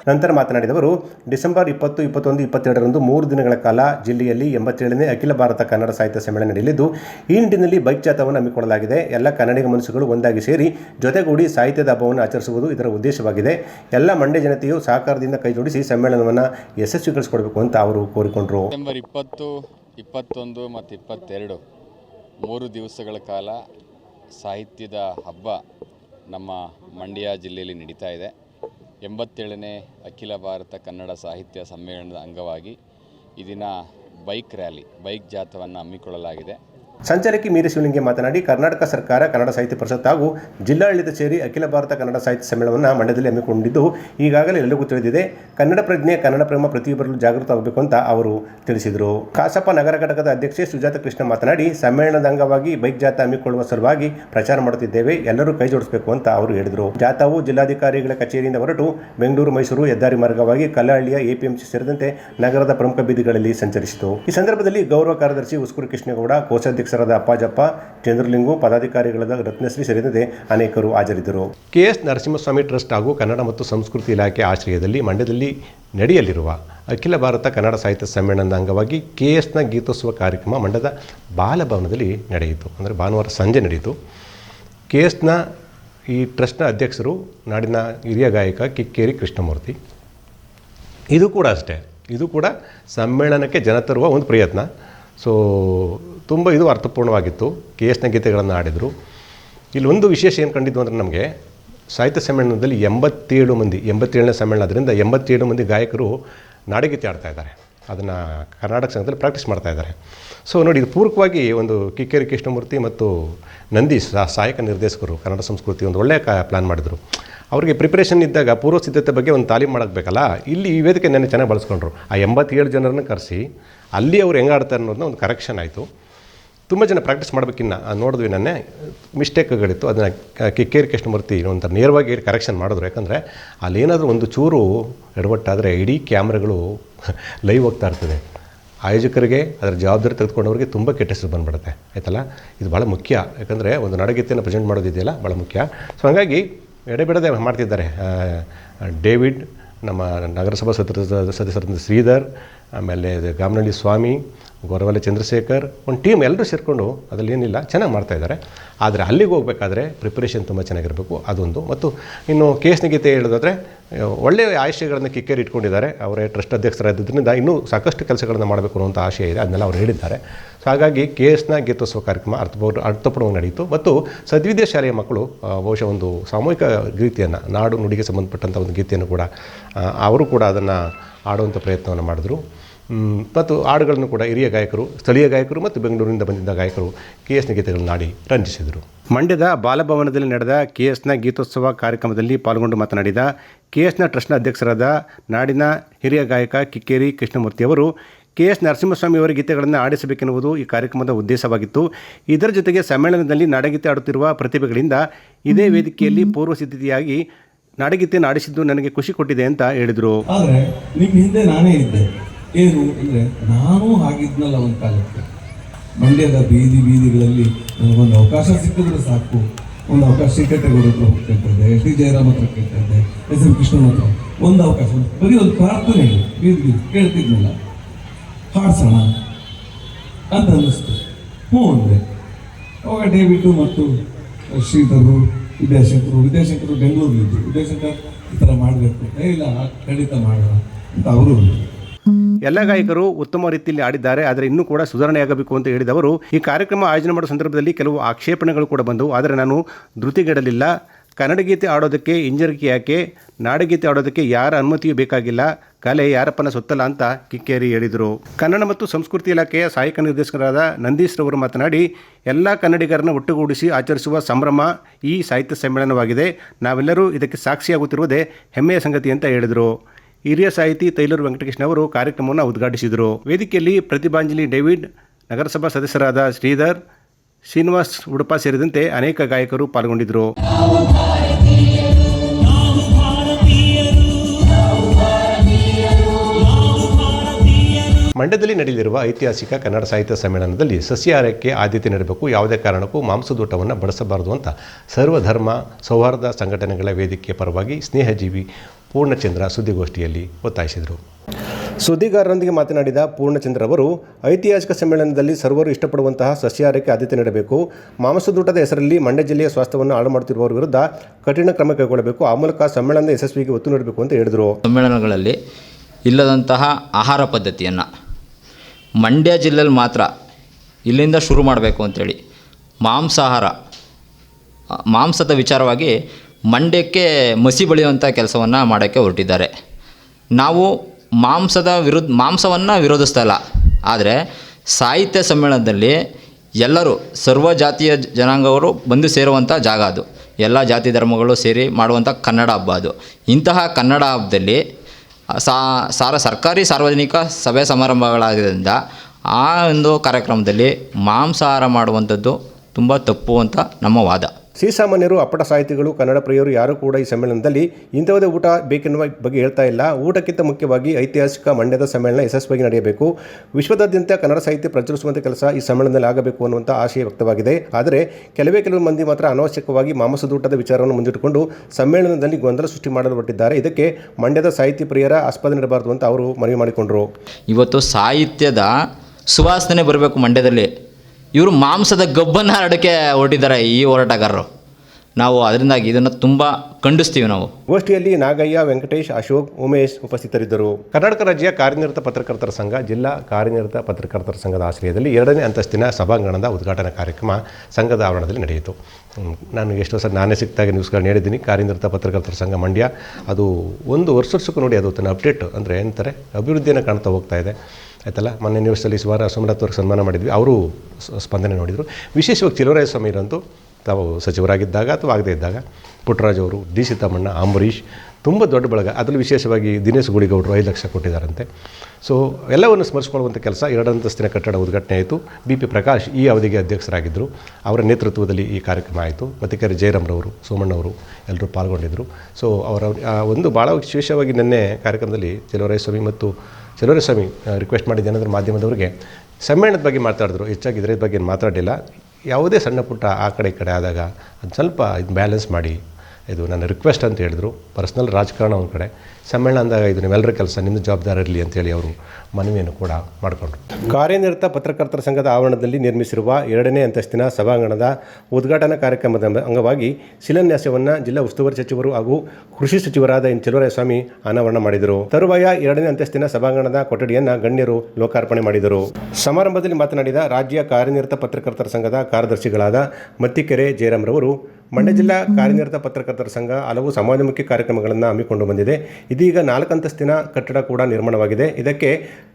ನಂತರ ಮಾತನಾಡಿದವರು, ಡಿಸೆಂಬರ್ ಇಪ್ಪತ್ತು, ಇಪ್ಪತ್ತೊಂದು, ಇಪ್ಪತ್ತೆರಡರಂದು ಮೂರು ದಿನಗಳ ಕಾಲ ಜಿಲ್ಲೆಯಲ್ಲಿ ಎಂಬತ್ತೇಳನೇ ಅಖಿಲ ಭಾರತ ಕನ್ನಡ ಸಾಹಿತ್ಯ ಸಮ್ಮೇಳನ ನಡೆಯಲಿದ್ದು, ಈ ನಿಟ್ಟಿನಲ್ಲಿ ಬೈಕ್ ಜಾಥಾವನ್ನು ಹಮ್ಮಿಕೊಳ್ಳಲಾಗಿದೆ. ಎಲ್ಲ ಕನ್ನಡಿಗ ಮನಸ್ಸುಗಳು ಒಂದಾಗಿ ಸೇರಿ ಜೊತೆಗೂಡಿ ಸಾಹಿತ್ಯದ ಹಬ್ಬವನ್ನು ಆಚರಿಸುವುದು ಇದರ ಉದ್ದೇಶವಾಗಿದೆ. ಎಲ್ಲ ಮಂಡ್ಯ ಜನತೆಯು ಸಹಕಾರದಿಂದ ಕೈಜೋಡಿಸಿ ಸಮ್ಮೇಳನವನ್ನು ಯಶಸ್ವಿಗೊಳಿಸಿಕೊಡಬೇಕು ಅಂತ ಅವರು ಕೋರಿಕೊಂಡರು. ಡಿಸೆಂಬರ್ ಇಪ್ಪತ್ತು, ಇಪ್ಪತ್ತೊಂದು ಮತ್ತು ಇಪ್ಪತ್ತೆರಡು ಮೂರು ದಿವಸಗಳ ಕಾಲ ಸಾಹಿತ್ಯದ ಹಬ್ಬ ನಮ್ಮ ಮಂಡ್ಯ ಜಿಲ್ಲೆಯಲ್ಲಿ ನಡೀತಾ ಇದೆ. ಎಂಬತ್ತೇಳನೇ ಅಖಿಲ ಭಾರತ ಕನ್ನಡ ಸಾಹಿತ್ಯ ಸಮ್ಮೇಳನದ ಅಂಗವಾಗಿ ಈ ದಿನ ಬೈಕ್ ರ್ಯಾಲಿ ಬೈಕ್ ಜಾಥವನ್ನು ಹಮ್ಮಿಕೊಳ್ಳಲಾಗಿದೆ. ಸಂಚಾಲಕಿ ಮೀರಿ ಶಿವಲಿಂಗೆ ಮಾತನಾಡಿ, ಕರ್ನಾಟಕ ಸರ್ಕಾರ ಕನ್ನಡ ಸಾಹಿತ್ಯ ಪರಿಷತ್ ಹಾಗೂ ಜಿಲ್ಲಾಡಳಿತ ಸೇರಿ ಅಖಿಲ ಭಾರತ ಕನ್ನಡ ಸಾಹಿತ್ಯ ಸಮ್ಮೇಳನವನ್ನು ಮಂಡ್ಯದಲ್ಲಿ ಹಮ್ಮಿಕೊಂಡಿದ್ದು, ಈಗಾಗಲೇ ಎಲ್ಲರಿಗೂ ತಿಳಿದಿದೆ, ಕನ್ನಡ ಪ್ರಜ್ಞೆ, ಕನ್ನಡ ಪ್ರೇಮ ಪ್ರತಿಯೊಬ್ಬರಲ್ಲೂ ಜಾಗೃತವಾಗಬೇಕು ಅಂತ ಅವರು ತಿಳಿಸಿದರು. ಕಾಸಪ್ಪ ನಗರ ಘಟಕದ ಅಧ್ಯಕ್ಷೆ ಸುಜಾತ ಕೃಷ್ಣ ಮಾತನಾಡಿ, ಸಮ್ಮೇಳನದ ಅಂಗವಾಗಿ ಬೈಕ್ ಜಾಥಾ ಹಮ್ಮಿಕೊಳ್ಳುವ ಸಲುವಾಗಿ ಪ್ರಚಾರ ಮಾಡುತ್ತಿದ್ದೇವೆ, ಎಲ್ಲರೂ ಕೈ ಜೋಡಿಸಬೇಕು ಅಂತ ಅವರು ಹೇಳಿದರು. ಜಾಥಾವು ಜಿಲ್ಲಾಧಿಕಾರಿಗಳ ಕಚೇರಿಯಿಂದ ಹೊರಟು ಬೆಂಗಳೂರು, ಮೈಸೂರು, ಹೆದ್ದಾರಿ ಮಾರ್ಗವಾಗಿ ಕಲ್ಲಹಳ್ಳಿಯ ಎಪಿಎಂಸಿ ಸೇರಿದಂತೆ ನಗರದ ಪ್ರಮುಖ ಬೀದಿಗಳಲ್ಲಿ ಸಂಚರಿಸಿತು. ಈ ಸಂದರ್ಭದಲ್ಲಿ ಗೌರವ ಕಾರ್ಯದರ್ಶಿ ಉಸ್ಕೂರು ಕೃಷ್ಣೇಗೌಡ ಕೋಶಾಧ್ಯಕ್ಷರಾದ ಅಪ್ಪಾಜಪ್ಪ, ಚಂದ್ರಲಿಂಗು, ಪದಾಧಿಕಾರಿಗಳಾದ ರತ್ನಶ್ರೀ ಸೇರಿದಂತೆ ಅನೇಕರು ಹಾಜರಿದ್ದರು. ಕೆಎಸ್ ನರಸಿಂಹಸ್ವಾಮಿ ಟ್ರಸ್ಟ್ ಹಾಗೂ ಕನ್ನಡ ಮತ್ತು ಸಂಸ್ಕೃತಿ ಇಲಾಖೆ ಆಶ್ರಯದಲ್ಲಿ ಮಂಡ್ಯದಲ್ಲಿ ನಡೆಯಲಿರುವ ಅಖಿಲ ಭಾರತ ಕನ್ನಡ ಸಾಹಿತ್ಯ ಸಮ್ಮೇಳನದ ಅಂಗವಾಗಿ ಕೆ ಎಸ್ನ ಗೀತೋತ್ಸವ ಕಾರ್ಯಕ್ರಮ ಮಂಡ್ಯದ ಬಾಲಭವನದಲ್ಲಿ ನಡೆಯಿತು. ಅಂದರೆ ಭಾನುವಾರ ಸಂಜೆ ನಡೆಯಿತು. ಕೆ ಎಸ್ನ ಈ ಟ್ರಸ್ಟ್ನ ಅಧ್ಯಕ್ಷರು ನಾಡಿನ ಹಿರಿಯ ಗಾಯಕ ಕಿಕ್ಕೇರಿ ಕೃಷ್ಣಮೂರ್ತಿ. ಇದು ಕೂಡ ಅಷ್ಟೇ. ಇದು ಕೂಡ ಸಮ್ಮೇಳನಕ್ಕೆ ಜನ ತರುವ ಒಂದು ಪ್ರಯತ್ನ. ಸೊ ತುಂಬ ಇದು ಅರ್ಥಪೂರ್ಣವಾಗಿತ್ತು. ಕೆ ಎಸ್ನ ಗೀತೆಗಳನ್ನು ಆಡಿದರು ಇಲ್ಲಿ ಒಂದು ವಿಶೇಷ ಏನು ಕಂಡಿದ್ದು ಅಂದರೆ ನಮಗೆ ಸಾಹಿತ್ಯ ಸಮ್ಮೇಳನದಲ್ಲಿ ಎಂಬತ್ತೇಳು ಮಂದಿ, ಎಂಬತ್ತೇಳನೇ ಸಮ್ಮೇಳನ ಅದರಿಂದ ಎಂಬತ್ತೇಳು ಮಂದಿ ಗಾಯಕರು ನಾಡಗೀತೆ ಆಡ್ತಾ ಇದ್ದಾರೆ. ಅದನ್ನು ಕರ್ನಾಟಕ ಸಂಘದಲ್ಲಿ ಪ್ರಾಕ್ಟೀಸ್ ಮಾಡ್ತಾ ಇದ್ದಾರೆ. ಸೊ ನೋಡಿ, ಇದು ಪೂರ್ವಕವಾಗಿ ಒಂದು ಕಿಕ್ಕೇರಿ ಕೃಷ್ಣಮೂರ್ತಿ ಮತ್ತು ನಂದಿ ಸಹಾಯಕ ನಿರ್ದೇಶಕರು, ಕನ್ನಡ ಸಂಸ್ಕೃತಿ ಒಂದು ಒಳ್ಳೆಯ ಕ ಪ್ಲ್ಯಾನ್ ಮಾಡಿದರು. ಅವರಿಗೆ ಪ್ರಿಪ್ರೇಷನ್ ಇದ್ದಾಗ ಪೂರ್ವ ಸಿದ್ಧತೆ ಬಗ್ಗೆ ಒಂದು ತಾಲೀಮ್ ಮಾಡಬೇಕಲ್ಲ ಇಲ್ಲಿ ಈ ವೇದಿಕೆ ನೆನೆ ಚೆನ್ನಾಗಿ ಬಳಸ್ಕೊಂಡ್ರು. ಆ ಎಂಬತ್ತೇಳು ಜನರನ್ನು ಕರೆಸಿ ಅಲ್ಲಿ ಅವ್ರು ಹೆಂಗೆ ಆಡ್ತಾರೆ ಅನ್ನೋದನ್ನ ಒಂದು ಕರೆಕ್ಷನ್ ಆಯಿತು. ತುಂಬ ಜನ ಪ್ರಾಕ್ಟೀಸ್ ಮಾಡಬೇಕಿನ್ನ ನೋಡಿದ್ವಿ ನನ್ನೆ. ಮಿಸ್ಟೇಕ್ಗಳಿತ್ತು ಅದನ್ನು ಕಿಕ್ಕೇರಿ ಕೃಷ್ಣಮೂರ್ತಿ ಒಂಥರ ನೇರವಾಗಿ ಕರೆಕ್ಷನ್ ಮಾಡಿದ್ರು. ಯಾಕಂದರೆ ಅಲ್ಲೇನಾದರೂ ಒಂದು ಚೂರು ಎಡವಟ್ಟಾದರೆ ಇಡೀ ಕ್ಯಾಮ್ರಾಗಳು ಲೈವ್ ಹೋಗ್ತಾ ಇರ್ತದೆ. ಆಯೋಜಕರಿಗೆ, ಅದರ ಜವಾಬ್ದಾರಿ ತೆಗೆದುಕೊಂಡವ್ರಿಗೆ ತುಂಬ ಕೆಟ್ಟ ಹೆಸರು ಬಂದ್ಬಿಡುತ್ತೆ. ಆಯ್ತಲ್ಲ? ಇದು ಭಾಳ ಮುಖ್ಯ. ಯಾಕಂದರೆ ಒಂದು ನಾಡಗೀತೆಯನ್ನು ಪ್ರೆಸೆಂಟ್ ಮಾಡೋದಿದೆಯಲ್ಲ ಭಾಳ ಮುಖ್ಯ. ಸೊ ಹಾಗಾಗಿ ಎಡೆಬಿಡದೆ ಮಾಡ್ತಿದ್ದಾರೆ. ಡೇವಿಡ್, ನಮ್ಮ ನಗರಸಭಾ ಸದಸ್ಯ ಸದಸ್ಯರಾದ ಶ್ರೀಧರ್, ಆಮೇಲೆ ಗಾಮನಹಳ್ಳಿ ಸ್ವಾಮಿ ಗೊರವಲೆ ಚಂದ್ರಶೇಖರ್, ಒಂದು ಟೀಮ್ ಎಲ್ಲರೂ ಸೇರಿಕೊಂಡು ಅದರಲ್ಲಿ ಏನಿಲ್ಲ, ಚೆನ್ನಾಗಿ ಮಾಡ್ತಾ ಇದ್ದಾರೆ ಆದರೆ ಅಲ್ಲಿಗೆ ಹೋಗಬೇಕಾದ್ರೆ ಪ್ರಿಪ್ರೇಷನ್ ತುಂಬ ಚೆನ್ನಾಗಿರಬೇಕು, ಅದೊಂದು. ಮತ್ತು ಇನ್ನು ಕೇಸ್ನ ಗೀತೆ ಹೇಳೋದಾದರೆ ಒಳ್ಳೆಯ ಆಶಯಗಳನ್ನು ಕಿಕ್ಕೇರಿ ಇಟ್ಕೊಂಡಿದ್ದಾರೆ. ಅವರೇ ಟ್ರಸ್ಟ್ ಅಧ್ಯಕ್ಷರಾದ್ದರಿಂದ ಇನ್ನೂ ಸಾಕಷ್ಟು ಕೆಲಸಗಳನ್ನು ಮಾಡಬೇಕು ಅನ್ನೋಂಥ ಆಶಯ ಇದೆ, ಅದನ್ನೆಲ್ಲ ಅವರು ಹೇಳಿದ್ದಾರೆ. ಸೊ ಹಾಗಾಗಿ ಕೆ ಎಸ್ನ ಗೀತೋತ್ಸವ ಕಾರ್ಯಕ್ರಮ ಅರ್ಥಪೂರ್ಣ ಅರ್ಥಪೂರ್ಣವಾಗಿ ನಡೆಯಿತು. ಮತ್ತು ಸದ್ವಿದ್ಯಾ ಶಾಲೆಯ ಮಕ್ಕಳು ಬಹುಶಃ ಒಂದು ಸಾಮೂಹಿಕ ಗೀತೆಯನ್ನು ನಾಡು ನುಡಿಗೆ ಸಂಬಂಧಪಟ್ಟಂಥ ಒಂದು ಗೀತೆಯನ್ನು ಕೂಡ ಅವರು ಕೂಡ ಅದನ್ನು ಆಡುವಂಥ ಪ್ರಯತ್ನವನ್ನು ಮಾಡಿದ್ರು. ಮತ್ತು ಹಾಡುಗಳನ್ನು ಕೂಡ ಹಿರಿಯ ಗಾಯಕರು ಸ್ಥಳೀಯ ಗಾಯಕರು ಮತ್ತು ಬೆಂಗಳೂರಿನಿಂದ ಬಂದಿದ್ದ ಗಾಯಕರು ಕೆ ಎಸ್ನ ಗೀತೆಗಳನ್ನು ನಾಡಿ ರಂಜಿಸಿದರು. ಮಂಡ್ಯದ ಬಾಲಭವನದಲ್ಲಿ ನಡೆದ ಕೆ ಎಸ್ನ ಗೀತೋತ್ಸವ ಕಾರ್ಯಕ್ರಮದಲ್ಲಿ ಪಾಲ್ಗೊಂಡು ಮಾತನಾಡಿದ ಕೆ ಎಸ್ನ ಟ್ರಸ್ಟ್ನ ಅಧ್ಯಕ್ಷರಾದ ನಾಡಿನ ಹಿರಿಯ ಗಾಯಕ ಕಿಕ್ಕೇರಿ ಕೃಷ್ಣಮೂರ್ತಿ ಅವರು ಕೆ ಎಸ್ ನರಸಿಂಹಸ್ವಾಮಿಯವರ ಗೀತೆಗಳನ್ನು ಆಡಿಸಬೇಕೆನ್ನುವುದು ಈ ಕಾರ್ಯಕ್ರಮದ ಉದ್ದೇಶವಾಗಿತ್ತು. ಇದರ ಜೊತೆಗೆ ಸಮ್ಮೇಳನದಲ್ಲಿ ನಾಡಗೀತೆ ಆಡುತ್ತಿರುವ ಪ್ರತಿಭೆಗಳಿಂದ ಇದೇ ವೇದಿಕೆಯಲ್ಲಿ ಪೂರ್ವ ಸಿದ್ಧತೆಯಾಗಿ ನಾಡಗೀತೆಯನ್ನು ಆಡಿಸಿದ್ದು ನನಗೆ ಖುಷಿ ಕೊಟ್ಟಿದೆ ಅಂತ ಹೇಳಿದರು. ಆದರೆ ನಿಮ್ಮ ಹಿಂದೆ ನಾನೇ ಇದ್ದೆ. ಏನು ಅಂದರೆ ನಾನು ಹಾಗಿದ್ನಲ್ಲ ಒಂದು ಕಾಲಕ್ಕೆ. ಮಂಡ್ಯದ ಬೀದಿ ಬೀದಿಗಳಲ್ಲಿ ನನಗೊಂದು ಅವಕಾಶ ಸಿಕ್ಕಿದ್ರೆ ಸಾಕು. ಒಂದು ಅವಕಾಶ ಶ್ರೀಕಂಠೇಗೌಡ ಹತ್ರ ಇದ್ದೆ. ಎಸ್ ಡಿ ಜಯರಾಮ್ ಹತ್ರ ಕೇಳ್ತಾ ಇದ್ದೆ. ಎಸ್ ಎಂ ಕೃಷ್ಣನ್ ಹತ್ರ. ಒಂದು ಅವಕಾಶ ಬರೀ ಒಂದು ಪ್ರಾರ್ಥನೆ ಬೀದಿ ಬೀದಿ. ಕೇಳ್ತಿದ್ನಲ್ಲ. ಹಾಡ್ಸೋಣ ಅಂತ ಅನ್ನಿಸ್ತು. ಹ್ಞೂ ಅಂದೆ. ಅವಾಗ ಡೇವಿಟ್ಟು ಮತ್ತು ಶ್ರೀಧರು, ವಿದ್ಯಾಶಂಕರು ವಿದ್ಯಾಶಂಕರು ಬೆಂಗಳೂರಲ್ಲಿದ್ದರು ವಿದ್ಯಾಶಂಕರ್ ಈ ಥರ ಮಾಡಬೇಕು. ಏ ಇಲ್ಲ, ಖಂಡಿತ ಮಾಡೋಣ ಅಂತ ಅವರು ಎಲ್ಲ ಗಾಯಕರು ಉತ್ತಮ ರೀತಿಯಲ್ಲಿ ಆಡಿದ್ದಾರೆ, ಆದರೆ ಇನ್ನೂ ಕೂಡ ಸುಧಾರಣೆಯಾಗಬೇಕು ಅಂತ ಹೇಳಿದವರು. ಈ ಕಾರ್ಯಕ್ರಮ ಆಯೋಜನೆ ಮಾಡುವ ಸಂದರ್ಭದಲ್ಲಿ ಕೆಲವು ಆಕ್ಷೇಪಣೆಗಳು ಕೂಡ ಬಂದವು. ಆದರೆ ನಾನು ಧೃತಿಗೆಡಲಿಲ್ಲ. ಕನ್ನಡ ಗೀತೆ ಆಡೋದಕ್ಕೆ ಹಿಂಜರಿಕೆ ಯಾಕೆ? ನಾಡಗೀತೆ ಆಡೋದಕ್ಕೆ ಯಾರ ಅನುಮತಿಯೂ ಬೇಕಾಗಿಲ್ಲ. ಕಲೆ ಯಾರಪ್ಪನ ಸೊತ್ತಲ್ಲ ಅಂತ ಕಿಕ್ಕೇರಿ ಹೇಳಿದರು. ಕನ್ನಡ ಮತ್ತು ಸಂಸ್ಕೃತಿ ಇಲಾಖೆಯ ಸಹಾಯಕ ನಿರ್ದೇಶಕರಾದ ನಂದೀಶ್ ರವರು ಮಾತನಾಡಿ, ಎಲ್ಲ ಕನ್ನಡಿಗರನ್ನು ಒಟ್ಟುಗೂಡಿಸಿ ಆಚರಿಸುವ ಸಂಭ್ರಮ ಈ ಸಾಹಿತ್ಯ ಸಮ್ಮೇಳನವಾಗಿದೆ. ನಾವೆಲ್ಲರೂ ಇದಕ್ಕೆ ಸಾಕ್ಷಿಯಾಗುತ್ತಿರುವುದೇ ಹೆಮ್ಮೆಯ ಸಂಗತಿ ಅಂತ ಹೇಳಿದರು. ಹಿರಿಯ ಸಾಹಿತಿ ತೈಲೂರು ವೆಂಕಟಕೃಷ್ಣ ಅವರು ಕಾರ್ಯಕ್ರಮವನ್ನು ಉದ್ಘಾಟಿಸಿದರು. ವೇದಿಕೆಯಲ್ಲಿ ಪ್ರತಿಭಾಂಜಲಿ ಡೇವಿಡ್, ನಗರಸಭಾ ಸದಸ್ಯರಾದ ಶ್ರೀಧರ್, ಶ್ರೀನಿವಾಸ್ ಉಡುಪ ಸೇರಿದಂತೆ ಅನೇಕ ಗಾಯಕರು ಪಾಲ್ಗೊಂಡಿದ್ದರು. ಮಂಡ್ಯದಲ್ಲಿ ನಡೆಯಲಿರುವ ಐತಿಹಾಸಿಕ ಕನ್ನಡ ಸಾಹಿತ್ಯ ಸಮ್ಮೇಳನದಲ್ಲಿ ಸಸ್ಯಾಹಾರಕ್ಕೆ ಆದ್ಯತೆ ನೀಡಬೇಕು. ಯಾವುದೇ ಕಾರಣಕ್ಕೂ ಮಾಂಸದೂಟವನ್ನು ಬಳಸಬಾರದು ಅಂತ ಸರ್ವಧರ್ಮ ಸೌಹಾರ್ದ ಸಂಘಟನೆಗಳ ವೇದಿಕೆಯ ಪರವಾಗಿ ಸ್ನೇಹಜೀವಿ ಪೂರ್ಣಚಂದ್ರ ಸುದ್ದಿಗೋಷ್ಠಿಯಲ್ಲಿ ಒತ್ತಾಯಿಸಿದರು. ಸುದ್ದಿಗಾರರೊಂದಿಗೆ ಮಾತನಾಡಿದ ಪೂರ್ಣಚಂದ್ರ ಅವರು, ಐತಿಹಾಸಿಕ ಸಮ್ಮೇಳನದಲ್ಲಿ ಸರ್ವರು ಇಷ್ಟಪಡುವಂತಹ ಸಸ್ಯಾಹಾರಕ್ಕೆ ಆದ್ಯತೆ ನೀಡಬೇಕು. ಮಾಂಸದೂಟದ ಹೆಸರಲ್ಲಿ ಮಂಡ್ಯ ಜಿಲ್ಲೆಯ ಸ್ವಾಸ್ಥ್ಯವನ್ನು ಹಾಳು ಮಾಡುತ್ತಿರುವವರ ವಿರುದ್ಧ ಕಠಿಣ ಕ್ರಮ ಕೈಗೊಳ್ಳಬೇಕು. ಆ ಮೂಲಕ ಸಮ್ಮೇಳನದ ಯಶಸ್ವಿಗೆ ಒತ್ತು ನೀಡಬೇಕು ಅಂತ ಹೇಳಿದರು. ಸಮ್ಮೇಳನಗಳಲ್ಲಿ ಇಲ್ಲದಂತಹ ಆಹಾರ ಪದ್ಧತಿಯನ್ನು ಮಂಡ್ಯ ಜಿಲ್ಲೆಯಲ್ಲಿ ಮಾತ್ರ ಇಲ್ಲಿಂದ ಶುರು ಮಾಡಬೇಕು ಅಂತೇಳಿ ಮಾಂಸಾಹಾರ, ಮಾಂಸದ ವಿಚಾರವಾಗಿ ಮಂಡ್ಯಕ್ಕೆ ಮಸಿ ಬಳಿಯುವಂಥ ಕೆಲಸವನ್ನು ಮಾಡೋಕ್ಕೆ ಹೊರಟಿದ್ದಾರೆ. ನಾವು ಮಾಂಸದ ವಿರುದ್ಧ, ಮಾಂಸವನ್ನು ವಿರೋಧಿಸ್ತಾ ಇಲ್ಲ. ಆದರೆ ಸಾಹಿತ್ಯ ಸಮ್ಮೇಳನದಲ್ಲಿ ಎಲ್ಲರೂ ಸರ್ವ ಜಾತಿಯ ಜನಾಂಗವರು ಬಂದು ಸೇರುವಂಥ ಜಾಗ ಅದು. ಎಲ್ಲ ಜಾತಿ ಧರ್ಮಗಳು ಸೇರಿ ಮಾಡುವಂಥ ಕನ್ನಡ ಹಬ್ಬ ಅದು. ಇಂತಹ ಕನ್ನಡ ಹಬ್ಬದಲ್ಲಿ ಸಾ, ಸಾರ, ಸರ್ಕಾರಿ ಸಾರ್ವಜನಿಕ ಸಭೆ ಸಮಾರಂಭಗಳಾಗಿದ್ದರಿಂದ ಆ ಒಂದು ಕಾರ್ಯಕ್ರಮದಲ್ಲಿ ಮಾಂಸಾಹಾರ ಮಾಡುವಂಥದ್ದು ತುಂಬ ತಪ್ಪು ಅಂತ ನಮ್ಮ ವಾದ. ಶ್ರೀಸಾಮಾನ್ಯರು ಅಪ್ಪಟ ಸಾಹಿತಿಗಳು, ಕನ್ನಡ ಪ್ರಿಯರು ಯಾರೂ ಕೂಡ ಈ ಸಮ್ಮೇಳನದಲ್ಲಿ ಇಂಥವುದೇ ಊಟ ಬೇಕೆನ್ನುವ ಬಗ್ಗೆ ಹೇಳ್ತಾ ಇಲ್ಲ. ಊಟಕ್ಕಿಂತ ಮುಖ್ಯವಾಗಿ ಐತಿಹಾಸಿಕ ಮಂಡ್ಯದ ಸಮ್ಮೇಳನ ಯಶಸ್ವಿಯಾಗಿ ನಡೆಯಬೇಕು. ವಿಶ್ವದಾದ್ಯಂತ ಕನ್ನಡ ಸಾಹಿತ್ಯ ಪ್ರಚರಿಸುವಂಥ ಕೆಲಸ ಈ ಸಮ್ಮೇಳನದಲ್ಲಿ ಆಗಬೇಕು ಅನ್ನುವಂಥ ಆಶಯ ವ್ಯಕ್ತವಾಗಿದೆ. ಆದರೆ ಕೆಲವೇ ಕೆಲವು ಮಂದಿ ಮಾತ್ರ ಅನವಶ್ಯಕವಾಗಿ ಮಾಂಸದೂಟದ ವಿಚಾರವನ್ನು ಮುಂದಿಟ್ಟುಕೊಂಡು ಸಮ್ಮೇಳನದಲ್ಲಿ ಗೊಂದಲ ಸೃಷ್ಟಿ ಮಾಡಲು ಹೊರಟಿದ್ದಾರೆ ಇದಕ್ಕೆ ಮಂಡ್ಯದ ಸಾಹಿತ್ಯ ಪ್ರಿಯರ ಆಸ್ಪದ ನೀಡಬಾರದು ಅಂತ ಅವರು ಮನವಿ ಮಾಡಿಕೊಂಡರು. ಇವತ್ತು ಸಾಹಿತ್ಯದ ಸುವಾಸನೆ ಬರಬೇಕು ಮಂಡ್ಯದಲ್ಲಿ. ಇವರು ಮಾಂಸದ ಗಬ್ಬನ್ನು ಹರಡಕ್ಕೆ ಹೊರಟಿದ್ದಾರೆ ಈ ಹೋರಾಟಗಾರರು. ನಾವು ಅದರಿಂದಾಗಿ ಇದನ್ನು ತುಂಬ ಖಂಡಿಸ್ತೀವಿ ನಾವು. ಗೋಷ್ಠಿಯಲ್ಲಿ ನಾಗಯ್ಯ, ವೆಂಕಟೇಶ್, ಅಶೋಕ್, ಉಮೇಶ್ ಉಪಸ್ಥಿತರಿದ್ದರು. ಕರ್ನಾಟಕ ರಾಜ್ಯ ಕಾರ್ಯನಿರತ ಪತ್ರಕರ್ತರ ಸಂಘ, ಜಿಲ್ಲಾ ಕಾರ್ಯನಿರತ ಪತ್ರಕರ್ತರ ಸಂಘದ ಆಶ್ರಯದಲ್ಲಿ ಎರಡನೇ ಅಂತಸ್ತಿನ ಸಭಾಂಗಣದ ಉದ್ಘಾಟನಾ ಕಾರ್ಯಕ್ರಮ ಸಂಘದ ಆವರಣದಲ್ಲಿ ನಡೆಯಿತು. ನಾನು ಎಷ್ಟೋ ವರ್ಷ ನಾನೇ ಸಿಕ್ತಾಗ ನ್ಯೂಸ್ಗಳನ್ನ ಹೇಳಿದ್ದೀನಿ. ಕಾರ್ಯನಿರತ ಪತ್ರಕರ್ತರ ಸಂಘ ಮಂಡ್ಯ. ಅದು ಒಂದು ವರ್ಷ ವರ್ಷಕ್ಕೂ ನೋಡಿ ಅದು ತನ್ನ ಅಪ್ಡೇಟ್ ಅಂದರೆ ಏನಂತಾರೆ ಅಭಿವೃದ್ಧಿಯನ್ನು ಕಾಣ್ತಾ ಹೋಗ್ತಾ ಇದೆ. ಆಯ್ತಲ್ಲ? ಮೊನ್ನೆ ನ್ಯೂಸಲ್ಲಿ ಸುಮಾರು ಸೋಮನಾಥ್ ಅವ್ರಿಗೆ ಸನ್ಮಾನ ಮಾಡಿದ್ವಿ. ಅವರು ಸ್ಪಂದನೆ ನೋಡಿದರು. ವಿಶೇಷವಾಗಿ ಚಿಲುವರಾಯ ಸ್ವಾಮಿರಂತೂ ತಾವು ಸಚಿವರಾಗಿದ್ದಾಗ ಅಥವಾ ಆಗದೇ ಇದ್ದಾಗ ಪುಟ್ಟರಾಜ್ ಅವರು, ಡಿ ಸೀತಾಮಣ್ಣ, ಅಂಬರೀಷ್, ತುಂಬ ದೊಡ್ಡ ಬಳಗ. ಅದರಲ್ಲಿ ವಿಶೇಷವಾಗಿ ದಿನೇಶ್ ಗುಳಿಗೌಡರು ಐದು ಲಕ್ಷ ಕೊಟ್ಟಿದ್ದಾರಂತೆ. ಸೊ ಎಲ್ಲವನ್ನು ಸ್ಮರಿಸಿಕೊಳ್ಳುವಂಥ ಕೆಲಸ ಎರಡಂತಸ್ತಿನ ಕಟ್ಟಡ ಉದ್ಘಾಟನೆ ಆಯಿತು. ಬಿ ಪಿ ಪ್ರಕಾಶ್ ಈ ಅವಧಿಗೆ ಅಧ್ಯಕ್ಷರಾಗಿದ್ದರು. ಅವರ ನೇತೃತ್ವದಲ್ಲಿ ಈ ಕಾರ್ಯಕ್ರಮ ಆಯಿತು. ಮತ್ತಿಕೆರೆ ಜಯರಾಮ್ರವರು, ಸೋಮಣ್ಣವರು ಎಲ್ಲರೂ ಪಾಲ್ಗೊಂಡಿದ್ದರು. ಸೊ ಅವರ ಒಂದು ಭಾಳ ವಿಶೇಷವಾಗಿ ನಿನ್ನೆ ಕಾರ್ಯಕ್ರಮದಲ್ಲಿ ಸ್ವಾಮಿ ಮತ್ತು ಸ್ವಾಮಿ ರಿಕ್ವೆಸ್ಟ್ ಮಾಡಿದ್ದು ಏನಂದ್ರೆ ಮಾಧ್ಯಮದವರಿಗೆ, ಸಮ್ಮೇಳನದ ಬಗ್ಗೆ ಮಾತಾಡಿದ್ರು. ಹೆಚ್ಚಾಗಿ ಇದ್ರ ಬಗ್ಗೆ ಮಾತಾಡಲಿಲ್ಲ. ಯಾವುದೇ ಸಣ್ಣ ಪುಟ್ಟ ಆ ಕಡೆ ಈ ಕಡೆ ಆದಾಗ ಅದು ಸ್ವಲ್ಪ ಇದು ಬ್ಯಾಲೆನ್ಸ್ ಮಾಡಿ ಇದು ನನ್ನ ರಿಕ್ವೆಸ್ಟ್ ಅಂತ ಹೇಳಿದರು. ಪರ್ಸ್ನಲ್ ರಾಜಕಾರಣ ಒಂದು ಕಡೆ. ಸಮ್ಮೇಳನ ಅಂದಾಗ ಇದು ನೀವೆಲ್ಲರ ಕೆಲಸ ನಿಮ್ಮ ಜವಾಬ್ದಾರಿ ಇರಲಿ ಅಂತೇಳಿ ಅವರು ಮನವಿಯನ್ನು ಕೂಡ ಮಾಡಿಕೊಂಡ್ರು. ಕಾರ್ಯನಿರತ ಪತ್ರಕರ್ತರ ಸಂಘದ ಆವರಣದಲ್ಲಿ ನಿರ್ಮಿಸಿರುವ ಎರಡನೇ ಅಂತಸ್ತಿನ ಸಭಾಂಗಣದ ಉದ್ಘಾಟನಾ ಕಾರ್ಯಕ್ರಮದ ಅಂಗವಾಗಿ ಶಿಲಾನ್ಯಾಸವನ್ನು ಜಿಲ್ಲಾ ಉಸ್ತುವಾರಿ ಸಚಿವರು ಹಾಗೂ ಕೃಷಿ ಸಚಿವರಾದ ಎನ್ ಸ್ವಾಮಿ ಅನಾವರಣ ಮಾಡಿದರು. ತರುವಾಯ ಎರಡನೇ ಅಂತಸ್ತಿನ ಸಭಾಂಗಣದ ಕೊಠಡಿಯನ್ನು ಗಣ್ಯರು ಲೋಕಾರ್ಪಣೆ ಮಾಡಿದರು. ಸಮಾರಂಭದಲ್ಲಿ ಮಾತನಾಡಿದ ರಾಜ್ಯ ಕಾರ್ಯನಿರತ ಪತ್ರಕರ್ತರ ಸಂಘದ ಕಾರ್ಯದರ್ಶಿಗಳಾದ ಮತ್ತಿಕೆರೆ ಜಯರಾಮ್ರವರು ಮಂಡ್ಯ ಜಿಲ್ಲಾ ಕಾರ್ಯನಿರತ ಪತ್ರಕರ್ತರ ಸಂಘ ಹಲವು ಸಮಾಜಮುಖಿ ಕಾರ್ಯಕ್ರಮಗಳನ್ನು ಹಮ್ಮಿಕೊಂಡು ಬಂದಿದೆ. ಇದೀಗ ನಾಲ್ಕಂತಸ್ತಿನ ಕಟ್ಟಡ ಕೂಡ ನಿರ್ಮಾಣವಾಗಿದೆ. ಇದಕ್ಕೆ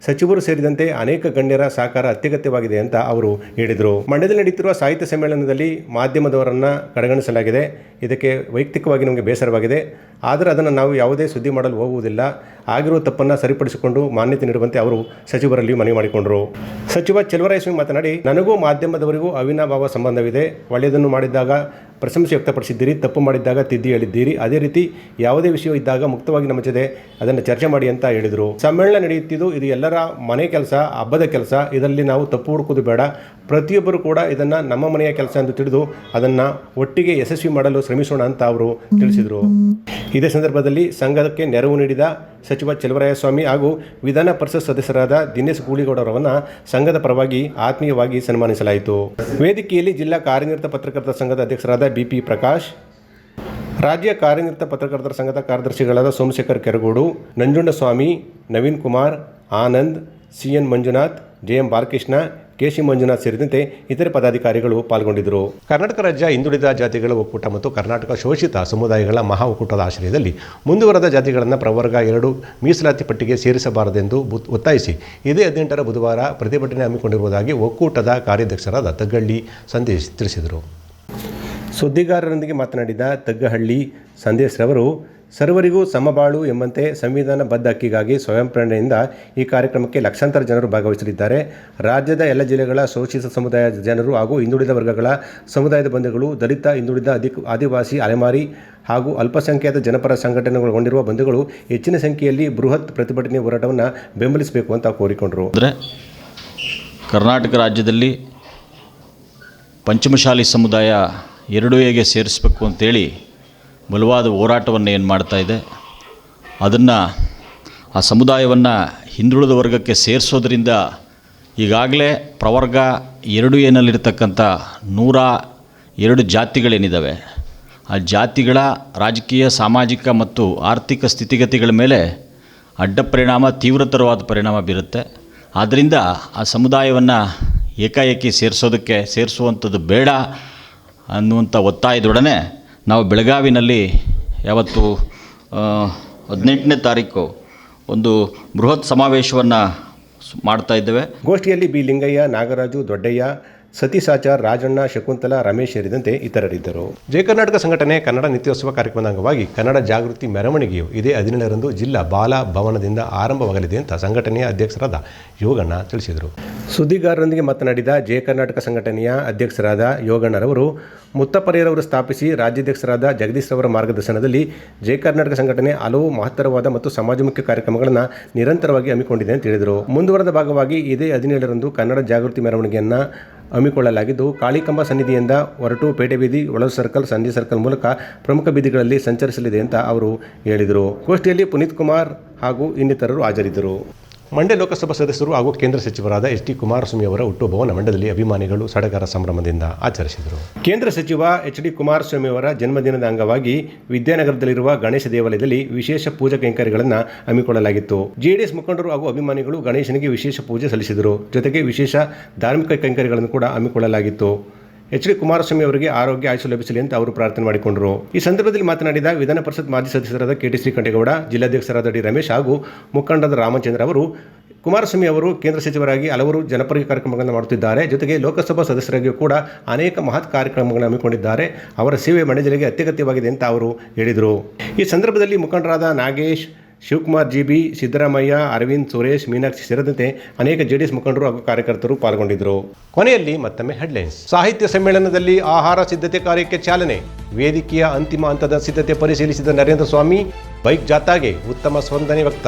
ಸಚಿವರು ಸೇರಿದಂತೆ ಅನೇಕ ಗಣ್ಯರ ಸಹಕಾರ ಅತ್ಯಗತ್ಯವಾಗಿದೆ ಅಂತ ಅವರು ಹೇಳಿದರು. ಮಂಡ್ಯದಲ್ಲಿ ನಡೆಯುತ್ತಿರುವ ಸಾಹಿತ್ಯ ಸಮ್ಮೇಳನದಲ್ಲಿ ಮಾಧ್ಯಮದವರನ್ನು ಕಡೆಗಣಿಸಲಾಗಿದೆ. ಇದಕ್ಕೆ ವೈಯಕ್ತಿಕವಾಗಿ ನಮಗೆ ಬೇಸರವಾಗಿದೆ. ಆದರೆ ಅದನ್ನು ನಾವು ಯಾವುದೇ ಸುದ್ದಿ ಮಾಡಲು ಹೋಗುವುದಿಲ್ಲ. ಆಗಿರುವ ತಪ್ಪನ್ನು ಸರಿಪಡಿಸಿಕೊಂಡು ಮಾನ್ಯತೆ ನೀಡುವಂತೆ ಅವರು ಸಚಿವರಲ್ಲಿ ಮನವಿ ಮಾಡಿಕೊಂಡರು. ಸಚಿವ ಚೆಲುವರಾಯಸ್ವಾಮಿ ಮಾತನಾಡಿ, ನನಗೂ ಮಾಧ್ಯಮದವರಿಗೂ ಅವಿನಾಭಾವ ಸಂಬಂಧವಿದೆ. ಒಳ್ಳೆಯದನ್ನು ಮಾಡಿದ್ದಾಗ ಪ್ರಶಂಸೆ ವ್ಯಕ್ತಪಡಿಸಿದ್ದೀರಿ ತಪ್ಪು ಮಾಡಿದ್ದಾಗ ತಿದ್ದಿ ಹೇಳಿದ್ದೀರಿ. ಅದೇ ರೀತಿ ಯಾವುದೇ ವಿಷಯ ಇದ್ದಾಗ ಮುಕ್ತವಾಗಿ ನಮ್ಮ ಜೊತೆ ಅದನ್ನು ಚರ್ಚೆ ಮಾಡಿ ಅಂತ ಹೇಳಿದರು. ಸಮ್ಮೇಳನ ನಡೆಯುತ್ತಿದ್ದು ಇದು ಎಲ್ಲರ ಮನೆ ಕೆಲಸ, ಹಬ್ಬದ ಕೆಲಸ. ಇದರಲ್ಲಿ ನಾವು ತಪ್ಪು ಹುಡುಕೋದು ಬೇಡ. ಪ್ರತಿಯೊಬ್ಬರು ಕೂಡ ಇದನ್ನು ನಮ್ಮ ಮನೆಯ ಕೆಲಸ ಎಂದು ತಿಳಿದು ಅದನ್ನು ಒಟ್ಟಿಗೆ ಯಶಸ್ವಿ ಮಾಡಲು ಶ್ರಮಿಸೋಣ ಅಂತ ಅವರು ತಿಳಿಸಿದರು. ಇದೇ ಸಂದರ್ಭದಲ್ಲಿ ಸಂಘಕ್ಕೆ ನೆರವು ನೀಡಿದ ಸಚಿವ ಚೆಲುವರಾಯಸ್ವಾಮಿ ಹಾಗೂ ವಿಧಾನ ಪರಿಷತ್ ಸದಸ್ಯರಾದ ದಿನೇಶ್ ಗೂಳಿಗೌಡರವರನ್ನು ಸಂಘದ ಪರವಾಗಿ ಆತ್ಮೀಯವಾಗಿ ಸನ್ಮಾನಿಸಲಾಯಿತು. ವೇದಿಕೆಯಲ್ಲಿ ಜಿಲ್ಲಾ ಕಾರ್ಯನಿರತ ಪತ್ರಕರ್ತರ ಸಂಘದ ಅಧ್ಯಕ್ಷರಾದ ಬಿಪಿ ಪ್ರಕಾಶ್. ರಾಜ್ಯ ಕಾರ್ಯನಿರತ ಪತ್ರಕರ್ತರ ಸಂಘದ ಕಾರ್ಯದರ್ಶಿಗಳಾದ Somashekhar Keragodu, Nanjundaswamy, Naveen Kumar, Anand C N Manjunath J M Balakrishna, K C Manjunath ಸೇರಿದಂತೆ ಇತರೆ ಪದಾಧಿಕಾರಿಗಳು ಪಾಲ್ಗೊಂಡಿದ್ದರು. ಕರ್ನಾಟಕ ರಾಜ್ಯ ಹಿಂದುಳಿದ ಜಾತಿಗಳ ಒಕ್ಕೂಟ ಮತ್ತು ಕರ್ನಾಟಕ ಶೋಷಿತ ಸಮುದಾಯಗಳ ಮಹಾ ಒಕ್ಕೂಟದ ಆಶ್ರಯದಲ್ಲಿ ಮುಂದುವರೆದ ಜಾತಿಗಳನ್ನು ಪ್ರವರ್ಗ ಎರಡು ಮೀಸಲಾತಿ ಪಟ್ಟಿಗೆ ಸೇರಿಸಬಾರದೆಂದು ಬು- ಒತ್ತಾಯಿಸಿ ಇದೇ ಹದಿನೆಂಟರ ಬುಧವಾರ ಪ್ರತಿಭಟನೆ ಹಮ್ಮಿಕೊಂಡಿರುವುದಾಗಿ ಒಕ್ಕೂಟದ ಕಾರ್ಯಾಧ್ಯಕ್ಷರಾದ ತಗ್ಗಳ್ಳಿ ಸಂದೇಶ್ ತಿಳಿಸಿದರು. ಸುದ್ದಿಗಾರರೊಂದಿಗೆ ಮಾತನಾಡಿದ ತಗ್ಗಹಳ್ಳಿ ಸಂದೇಶ್ರವರು ಸರ್ವರಿಗೂ ಸಮಬಾಳು ಎಂಬಂತೆ ಸಂವಿಧಾನಬದ್ಧ ಹಕ್ಕಿಗಾಗಿ ಸ್ವಯಂ ಪ್ರೇರಣೆಯಿಂದ ಈ ಕಾರ್ಯಕ್ರಮಕ್ಕೆ ಲಕ್ಷಾಂತರ ಜನರು ಭಾಗವಹಿಸಲಿದ್ದಾರೆ. ರಾಜ್ಯದ ಎಲ್ಲ ಜಿಲ್ಲೆಗಳ ಶೋಷಿತ ಸಮುದಾಯದ ಜನರು ಹಾಗೂ ಹಿಂದುಳಿದ ವರ್ಗಗಳ ಸಮುದಾಯದ ಬಂಧುಗಳು, ದಲಿತ, ಹಿಂದುಳಿದ ಅಧಿಕ, ಆದಿವಾಸಿ, ಅಲೆಮಾರಿ ಹಾಗೂ ಅಲ್ಪಸಂಖ್ಯಾತ ಜನಪರ ಸಂಘಟನೆಗಳೊಳಗೊಂಡಿರುವ ಬಂಧುಗಳು ಹೆಚ್ಚಿನ ಸಂಖ್ಯೆಯಲ್ಲಿ ಬೃಹತ್ ಪ್ರತಿಭಟನೆ ಹೋರಾಟವನ್ನು ಬೆಂಬಲಿಸಬೇಕು ಅಂತ ಕೋರಿಕೊಂಡರು. ಅಂದರೆ ಕರ್ನಾಟಕ ರಾಜ್ಯದಲ್ಲಿ ಪಂಚಮಶಾಲಿ ಸಮುದಾಯ ಎರಡೂ ಹೇಗೆ ಸೇರಿಸಬೇಕು ಅಂತೇಳಿ ಬಲವಾದ ಹೋರಾಟವನ್ನು ಏನು ಮಾಡ್ತಾ ಇದೆ, ಅದನ್ನು ಆ ಸಮುದಾಯವನ್ನು ಹಿಂದುಳಿದ ವರ್ಗಕ್ಕೆ ಸೇರಿಸೋದ್ರಿಂದ ಈಗಾಗಲೇ ಪ್ರವರ್ಗ ಎರಡು ಏನಲ್ಲಿರ್ತಕ್ಕಂಥ ನೂರ ಎರಡು ಜಾತಿಗಳೇನಿದ್ದಾವೆ ಆ ಜಾತಿಗಳ ರಾಜಕೀಯ, ಸಾಮಾಜಿಕ ಮತ್ತು ಆರ್ಥಿಕ ಸ್ಥಿತಿಗತಿಗಳ ಮೇಲೆ ಅಡ್ಡ ಪರಿಣಾಮ, ತೀವ್ರತರವಾದ ಪರಿಣಾಮ ಬೀರುತ್ತೆ. ಆದ್ದರಿಂದ ಆ ಸಮುದಾಯವನ್ನು ಏಕಾಏಕಿ ಸೇರಿಸೋದಕ್ಕೆ, ಸೇರಿಸುವಂಥದ್ದು ಬೇಡ. ಅನ್ನುವಂಥ ಒತ್ತಾಯದೊಡನೆ ನಾವು ಬೆಳಗಾವಿನಲ್ಲಿ ಯಾವತ್ತು ಹದಿನೆಂಟನೇ ತಾರೀಕು ಒಂದು ಬೃಹತ್ ಸಮಾವೇಶವನ್ನು ಮಾಡ್ತಾ ಇದ್ದೇವೆ. ಗೋಷ್ಠಿಯಲ್ಲಿ ಬಿ ಲಿಂಗಯ್ಯ, ನಾಗರಾಜು, ದೊಡ್ಡಯ್ಯ ಸತೀಶಾಚಾರ್ ರಾಜಣ್ಣ, ಶಕುಂತಲಾ, ರಮೇಶ್ ಸೇರಿದಂತೆ ಇತರರಿದ್ದರು. ಜಯ ಕರ್ನಾಟಕ ಸಂಘಟನೆ ಕನ್ನಡ ನಿತ್ಯೋತ್ಸವ ಕಾರ್ಯಕ್ರಮದ ಅಂಗವಾಗಿ ಕನ್ನಡ ಜಾಗೃತಿ ಮೆರವಣಿಗೆಯು ಇದೇ ಹದಿನೇಳರಂದು ಜಿಲ್ಲಾ ಬಾಲ ಭವನದಿಂದ ಆರಂಭವಾಗಲಿದೆ ಅಂತ ಸಂಘಟನೆಯ ಅಧ್ಯಕ್ಷರಾದ ಯೋಗಣ್ಣ ತಿಳಿಸಿದರು. ಸುದ್ದಿಗಾರರೊಂದಿಗೆ ಮಾತನಾಡಿದ ಜಯ ಕರ್ನಾಟಕ ಸಂಘಟನೆಯ ಅಧ್ಯಕ್ಷರಾದ ಯೋಗಣ್ಣರವರು ಮುತ್ತಪ್ಪರೆಯರವರು ಸ್ಥಾಪಿಸಿ ರಾಜ್ಯಾಧ್ಯಕ್ಷರಾದ ಜಗದೀಶ್ ರವರ ಮಾರ್ಗದರ್ಶನದಲ್ಲಿ ಜಯ ಕರ್ನಾಟಕ ಸಂಘಟನೆ ಹಲವು ಮಹತ್ತರವಾದ ಮತ್ತು ಸಮಾಜಮುಖಿ ಕಾರ್ಯಕ್ರಮಗಳನ್ನು ನಿರಂತರವಾಗಿ ಹಮ್ಮಿಕೊಂಡಿದೆ ಅಂತ ಹೇಳಿದರು. ಮುಂದುವರೆದ ಭಾಗವಾಗಿ ಇದೇ ಹದಿನೇಳರಂದು ಕನ್ನಡ ಜಾಗೃತಿ ಮೆರವಣಿಗೆಯನ್ನು ಹಮ್ಮಿಕೊಳ್ಳಲಾಗಿದ್ದು, ಕಾಳಿಕಂಬ ಸನ್ನಿಧಿಯಿಂದ ಹೊರಟು ಪೇಟೆ ಬೀದಿ ಒಳ ಸರ್ಕಲ್, ಸಂಜೆ ಸರ್ಕಲ್ ಮೂಲಕ ಪ್ರಮುಖ ಬೀದಿಗಳಲ್ಲಿ ಸಂಚರಿಸಲಿದೆ ಅಂತ ಅವರು ಹೇಳಿದರು. ಗೋಷ್ಠಿಯಲ್ಲಿ ಪುನೀತ್ ಕುಮಾರ್ ಹಾಗೂ ಇನ್ನಿತರರು ಹಾಜರಿದ್ದರು. ಮಂಡ್ಯ ಲೋಕಸಭಾ ಸದಸ್ಯರು ಹಾಗೂ ಕೇಂದ್ರ ಸಚಿವರಾದ ಎಚ್ ಡಿ ಕುಮಾರಸ್ವಾಮಿ ಅವರ ಹುಟ್ಟುಹಬ್ಬವನ್ನು ಮಂಡ್ಯದಲ್ಲಿ ಅಭಿಮಾನಿಗಳು ಸಡಗರ ಸಂಭ್ರಮದಿಂದ ಆಚರಿಸಿದರು. ಕೇಂದ್ರ ಸಚಿವ ಎಚ್ ಡಿ ಕುಮಾರಸ್ವಾಮಿ ಅವರ ಜನ್ಮದಿನದ ಅಂಗವಾಗಿ ವಿದ್ಯಾನಗರದಲ್ಲಿರುವ ಗಣೇಶ ದೇವಾಲಯದಲ್ಲಿ ವಿಶೇಷ ಪೂಜಾ ಕೈಂಕರ್ಯಗಳನ್ನು ಹಮ್ಮಿಕೊಳ್ಳಲಾಗಿತ್ತು. ಜೆಡಿಎಸ್ ಮುಖಂಡರು ಹಾಗೂ ಅಭಿಮಾನಿಗಳು ಗಣೇಶನಿಗೆ ವಿಶೇಷ ಪೂಜೆ ಸಲ್ಲಿಸಿದರು. ಜೊತೆಗೆ ವಿಶೇಷ ಧಾರ್ಮಿಕ ಕೈಂಕರ್ಯಗಳನ್ನು ಕೂಡ ಹಮ್ಮಿಕೊಳ್ಳಲಾಗಿತ್ತು. ಎಚ್ ಡಿ ಕುಮಾರಸ್ವಾಮಿ ಅವರಿಗೆ ಆರೋಗ್ಯ ಆಯುಷ ಲಭಿಸಲಿ ಅಂತ ಅವರು ಪ್ರಾರ್ಥನೆ ಮಾಡಿಕೊಂಡರು. ಈ ಸಂದರ್ಭದಲ್ಲಿ ಮಾತನಾಡಿದ ವಿಧಾನ ಪರಿಷತ್ ಮಾಜಿ ಸದಸ್ಯರಾದ ಕೆ ಟಿ ಶ್ರೀಕಂಠೇಗೌಡ, ಜಿಲ್ಲಾಧ್ಯಕ್ಷರಾದ ಡಿ ರಮೇಶ್ ಹಾಗೂ ಮುಖಂಡರಾದ ರಾಮಚಂದ್ರ ಅವರು. ಕುಮಾರಸ್ವಾಮಿ ಅವರು ಕೇಂದ್ರ ಸಚಿವರಾಗಿ ಹಲವರು ಜನಪರ ಕಾರ್ಯಕ್ರಮಗಳನ್ನು ಮಾಡುತ್ತಿದ್ದಾರೆ. ಜೊತೆಗೆ ಲೋಕಸಭಾ ಸದಸ್ಯರಾಗಿಯೂ ಕೂಡ ಅನೇಕ ಮಹತ್ ಕಾರ್ಯಕ್ರಮಗಳನ್ನು ಹಮ್ಮಿಕೊಂಡಿದ್ದಾರೆ. ಅವರ ಸೇವೆ ಜಿಲ್ಲೆಗೆ ಅತ್ಯಗತ್ಯವಾಗಿದೆ ಅಂತ ಅವರು ಹೇಳಿದರು. ಈ ಸಂದರ್ಭದಲ್ಲಿ ಮುಖಂಡರಾದ ನಾಗೇಶ್ ಶಿವಕುಮಾರ್ ಜಿ ಬಿ, ಸಿದ್ದರಾಮಯ್ಯ, ಅರವಿಂದ್, ಸುರೇಶ್, ಮೀನಾಕ್ಷಿ ಸೇರಿದಂತೆ ಅನೇಕ ಜೆಡಿಎಸ್ ಮುಖಂಡರು ಹಾಗೂ ಕಾರ್ಯಕರ್ತರು ಪಾಲ್ಗೊಂಡಿದ್ದರು. ಕೊನೆಯಲ್ಲಿ ಮತ್ತೊಮ್ಮೆ ಹೆಡ್ಲೈನ್ಸ್ ಸಾಹಿತ್ಯ ಸಮ್ಮೇಳನದಲ್ಲಿ ಆಹಾರ ಸಿದ್ಧತೆ ಕಾರ್ಯಕ್ಕೆ ಚಾಲನೆ. ವೇದಿಕೆಯ ಅಂತಿಮ ಹಂತದ ಸಿದ್ಧತೆ ಪರಿಶೀಲಿಸಿದ ನರೇಂದ್ರ ಸ್ವಾಮಿ, ಬೈಕ್ ಜಾಥಾಗೆ ಉತ್ತಮ ಸ್ಪಂದನೆ ವ್ಯಕ್ತ.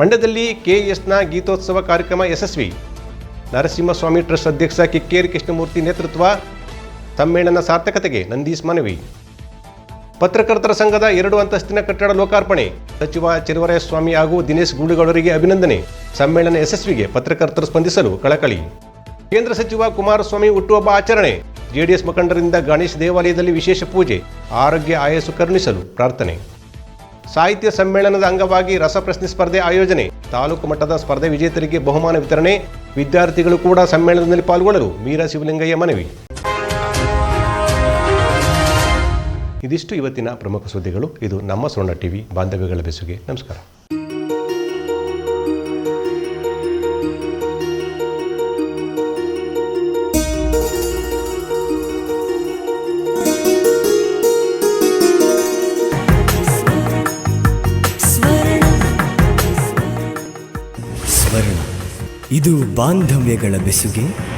ಮಂಡ್ಯದಲ್ಲಿ ಕೆಎಸ್ನ ಗೀತೋತ್ಸವ ಕಾರ್ಯಕ್ರಮ ಯಶಸ್ವಿ. ನರಸಿಂಹಸ್ವಾಮಿ ಟ್ರಸ್ಟ್ ಅಧ್ಯಕ್ಷ ಕಿಕ್ಕೇರಿ ಕೃಷ್ಣಮೂರ್ತಿ ನೇತೃತ್ವ. ಸಮ್ಮೇಳನ ಸಾರ್ಥಕತೆಗೆ ನಂದೀಶ್ ಮನವಿ. ಪತ್ರಕರ್ತರ ಸಂಘದ ಎರಡು ಅಂತಸ್ತಿನ ಕಟ್ಟಡ ಲೋಕಾರ್ಪಣೆ. ಸಚಿವ ಸ್ವಾಮಿ ಹಾಗೂ ದಿನೇಶ್ ಗೂಳಿಗೌಡರಿಗೆ ಅಭಿನಂದನೆ. ಸಮ್ಮೇಳನ ಯಶಸ್ವಿಗೆ ಪತ್ರಕರ್ತರು ಸ್ಪಂದಿಸಲು ಕಳಕಳಿ. ಕೇಂದ್ರ ಸಚಿವ ಕುಮಾರಸ್ವಾಮಿ ಹುಟ್ಟುಹಬ್ಬ ಆಚರಣೆ. ಜೆಡಿಎಸ್ ಮುಖಂಡರಿಂದ ಗಣೇಶ್ ದೇವಾಲಯದಲ್ಲಿ ವಿಶೇಷ ಪೂಜೆ, ಆರೋಗ್ಯ ಆಯಸ್ಸು ಕರುಣಿಸಲು ಪ್ರಾರ್ಥನೆ. ಸಾಹಿತ್ಯ ಸಮ್ಮೇಳನದ ಅಂಗವಾಗಿ ರಸಪ್ರಶ್ನೆ ಸ್ಪರ್ಧೆ ಆಯೋಜನೆ. ತಾಲೂಕು ಮಟ್ಟದ ಸ್ಪರ್ಧೆ ವಿಜೇತರಿಗೆ ಬಹುಮಾನ ವಿತರಣೆ. ವಿದ್ಯಾರ್ಥಿಗಳು ಕೂಡ ಸಮ್ಮೇಳನದಲ್ಲಿ ಪಾಲ್ಗೊಳ್ಳಲು ಮೀರಾ ಶಿವಲಿಂಗಯ್ಯ ಮನವಿ. ಇದಿಷ್ಟು ಇವತ್ತಿನ ಪ್ರಮುಖ ಸುದ್ದಿಗಳು. ಇದು ನಮ್ಮ ಸ್ವರ್ಣ ಟಿವಿ ಬಾಂಧವ್ಯಗಳ ಬೆಸುಗೆ. ನಮಸ್ಕಾರ. ಇದು ಬಾಂಧವ್ಯಗಳ ಬೆಸುಗೆ.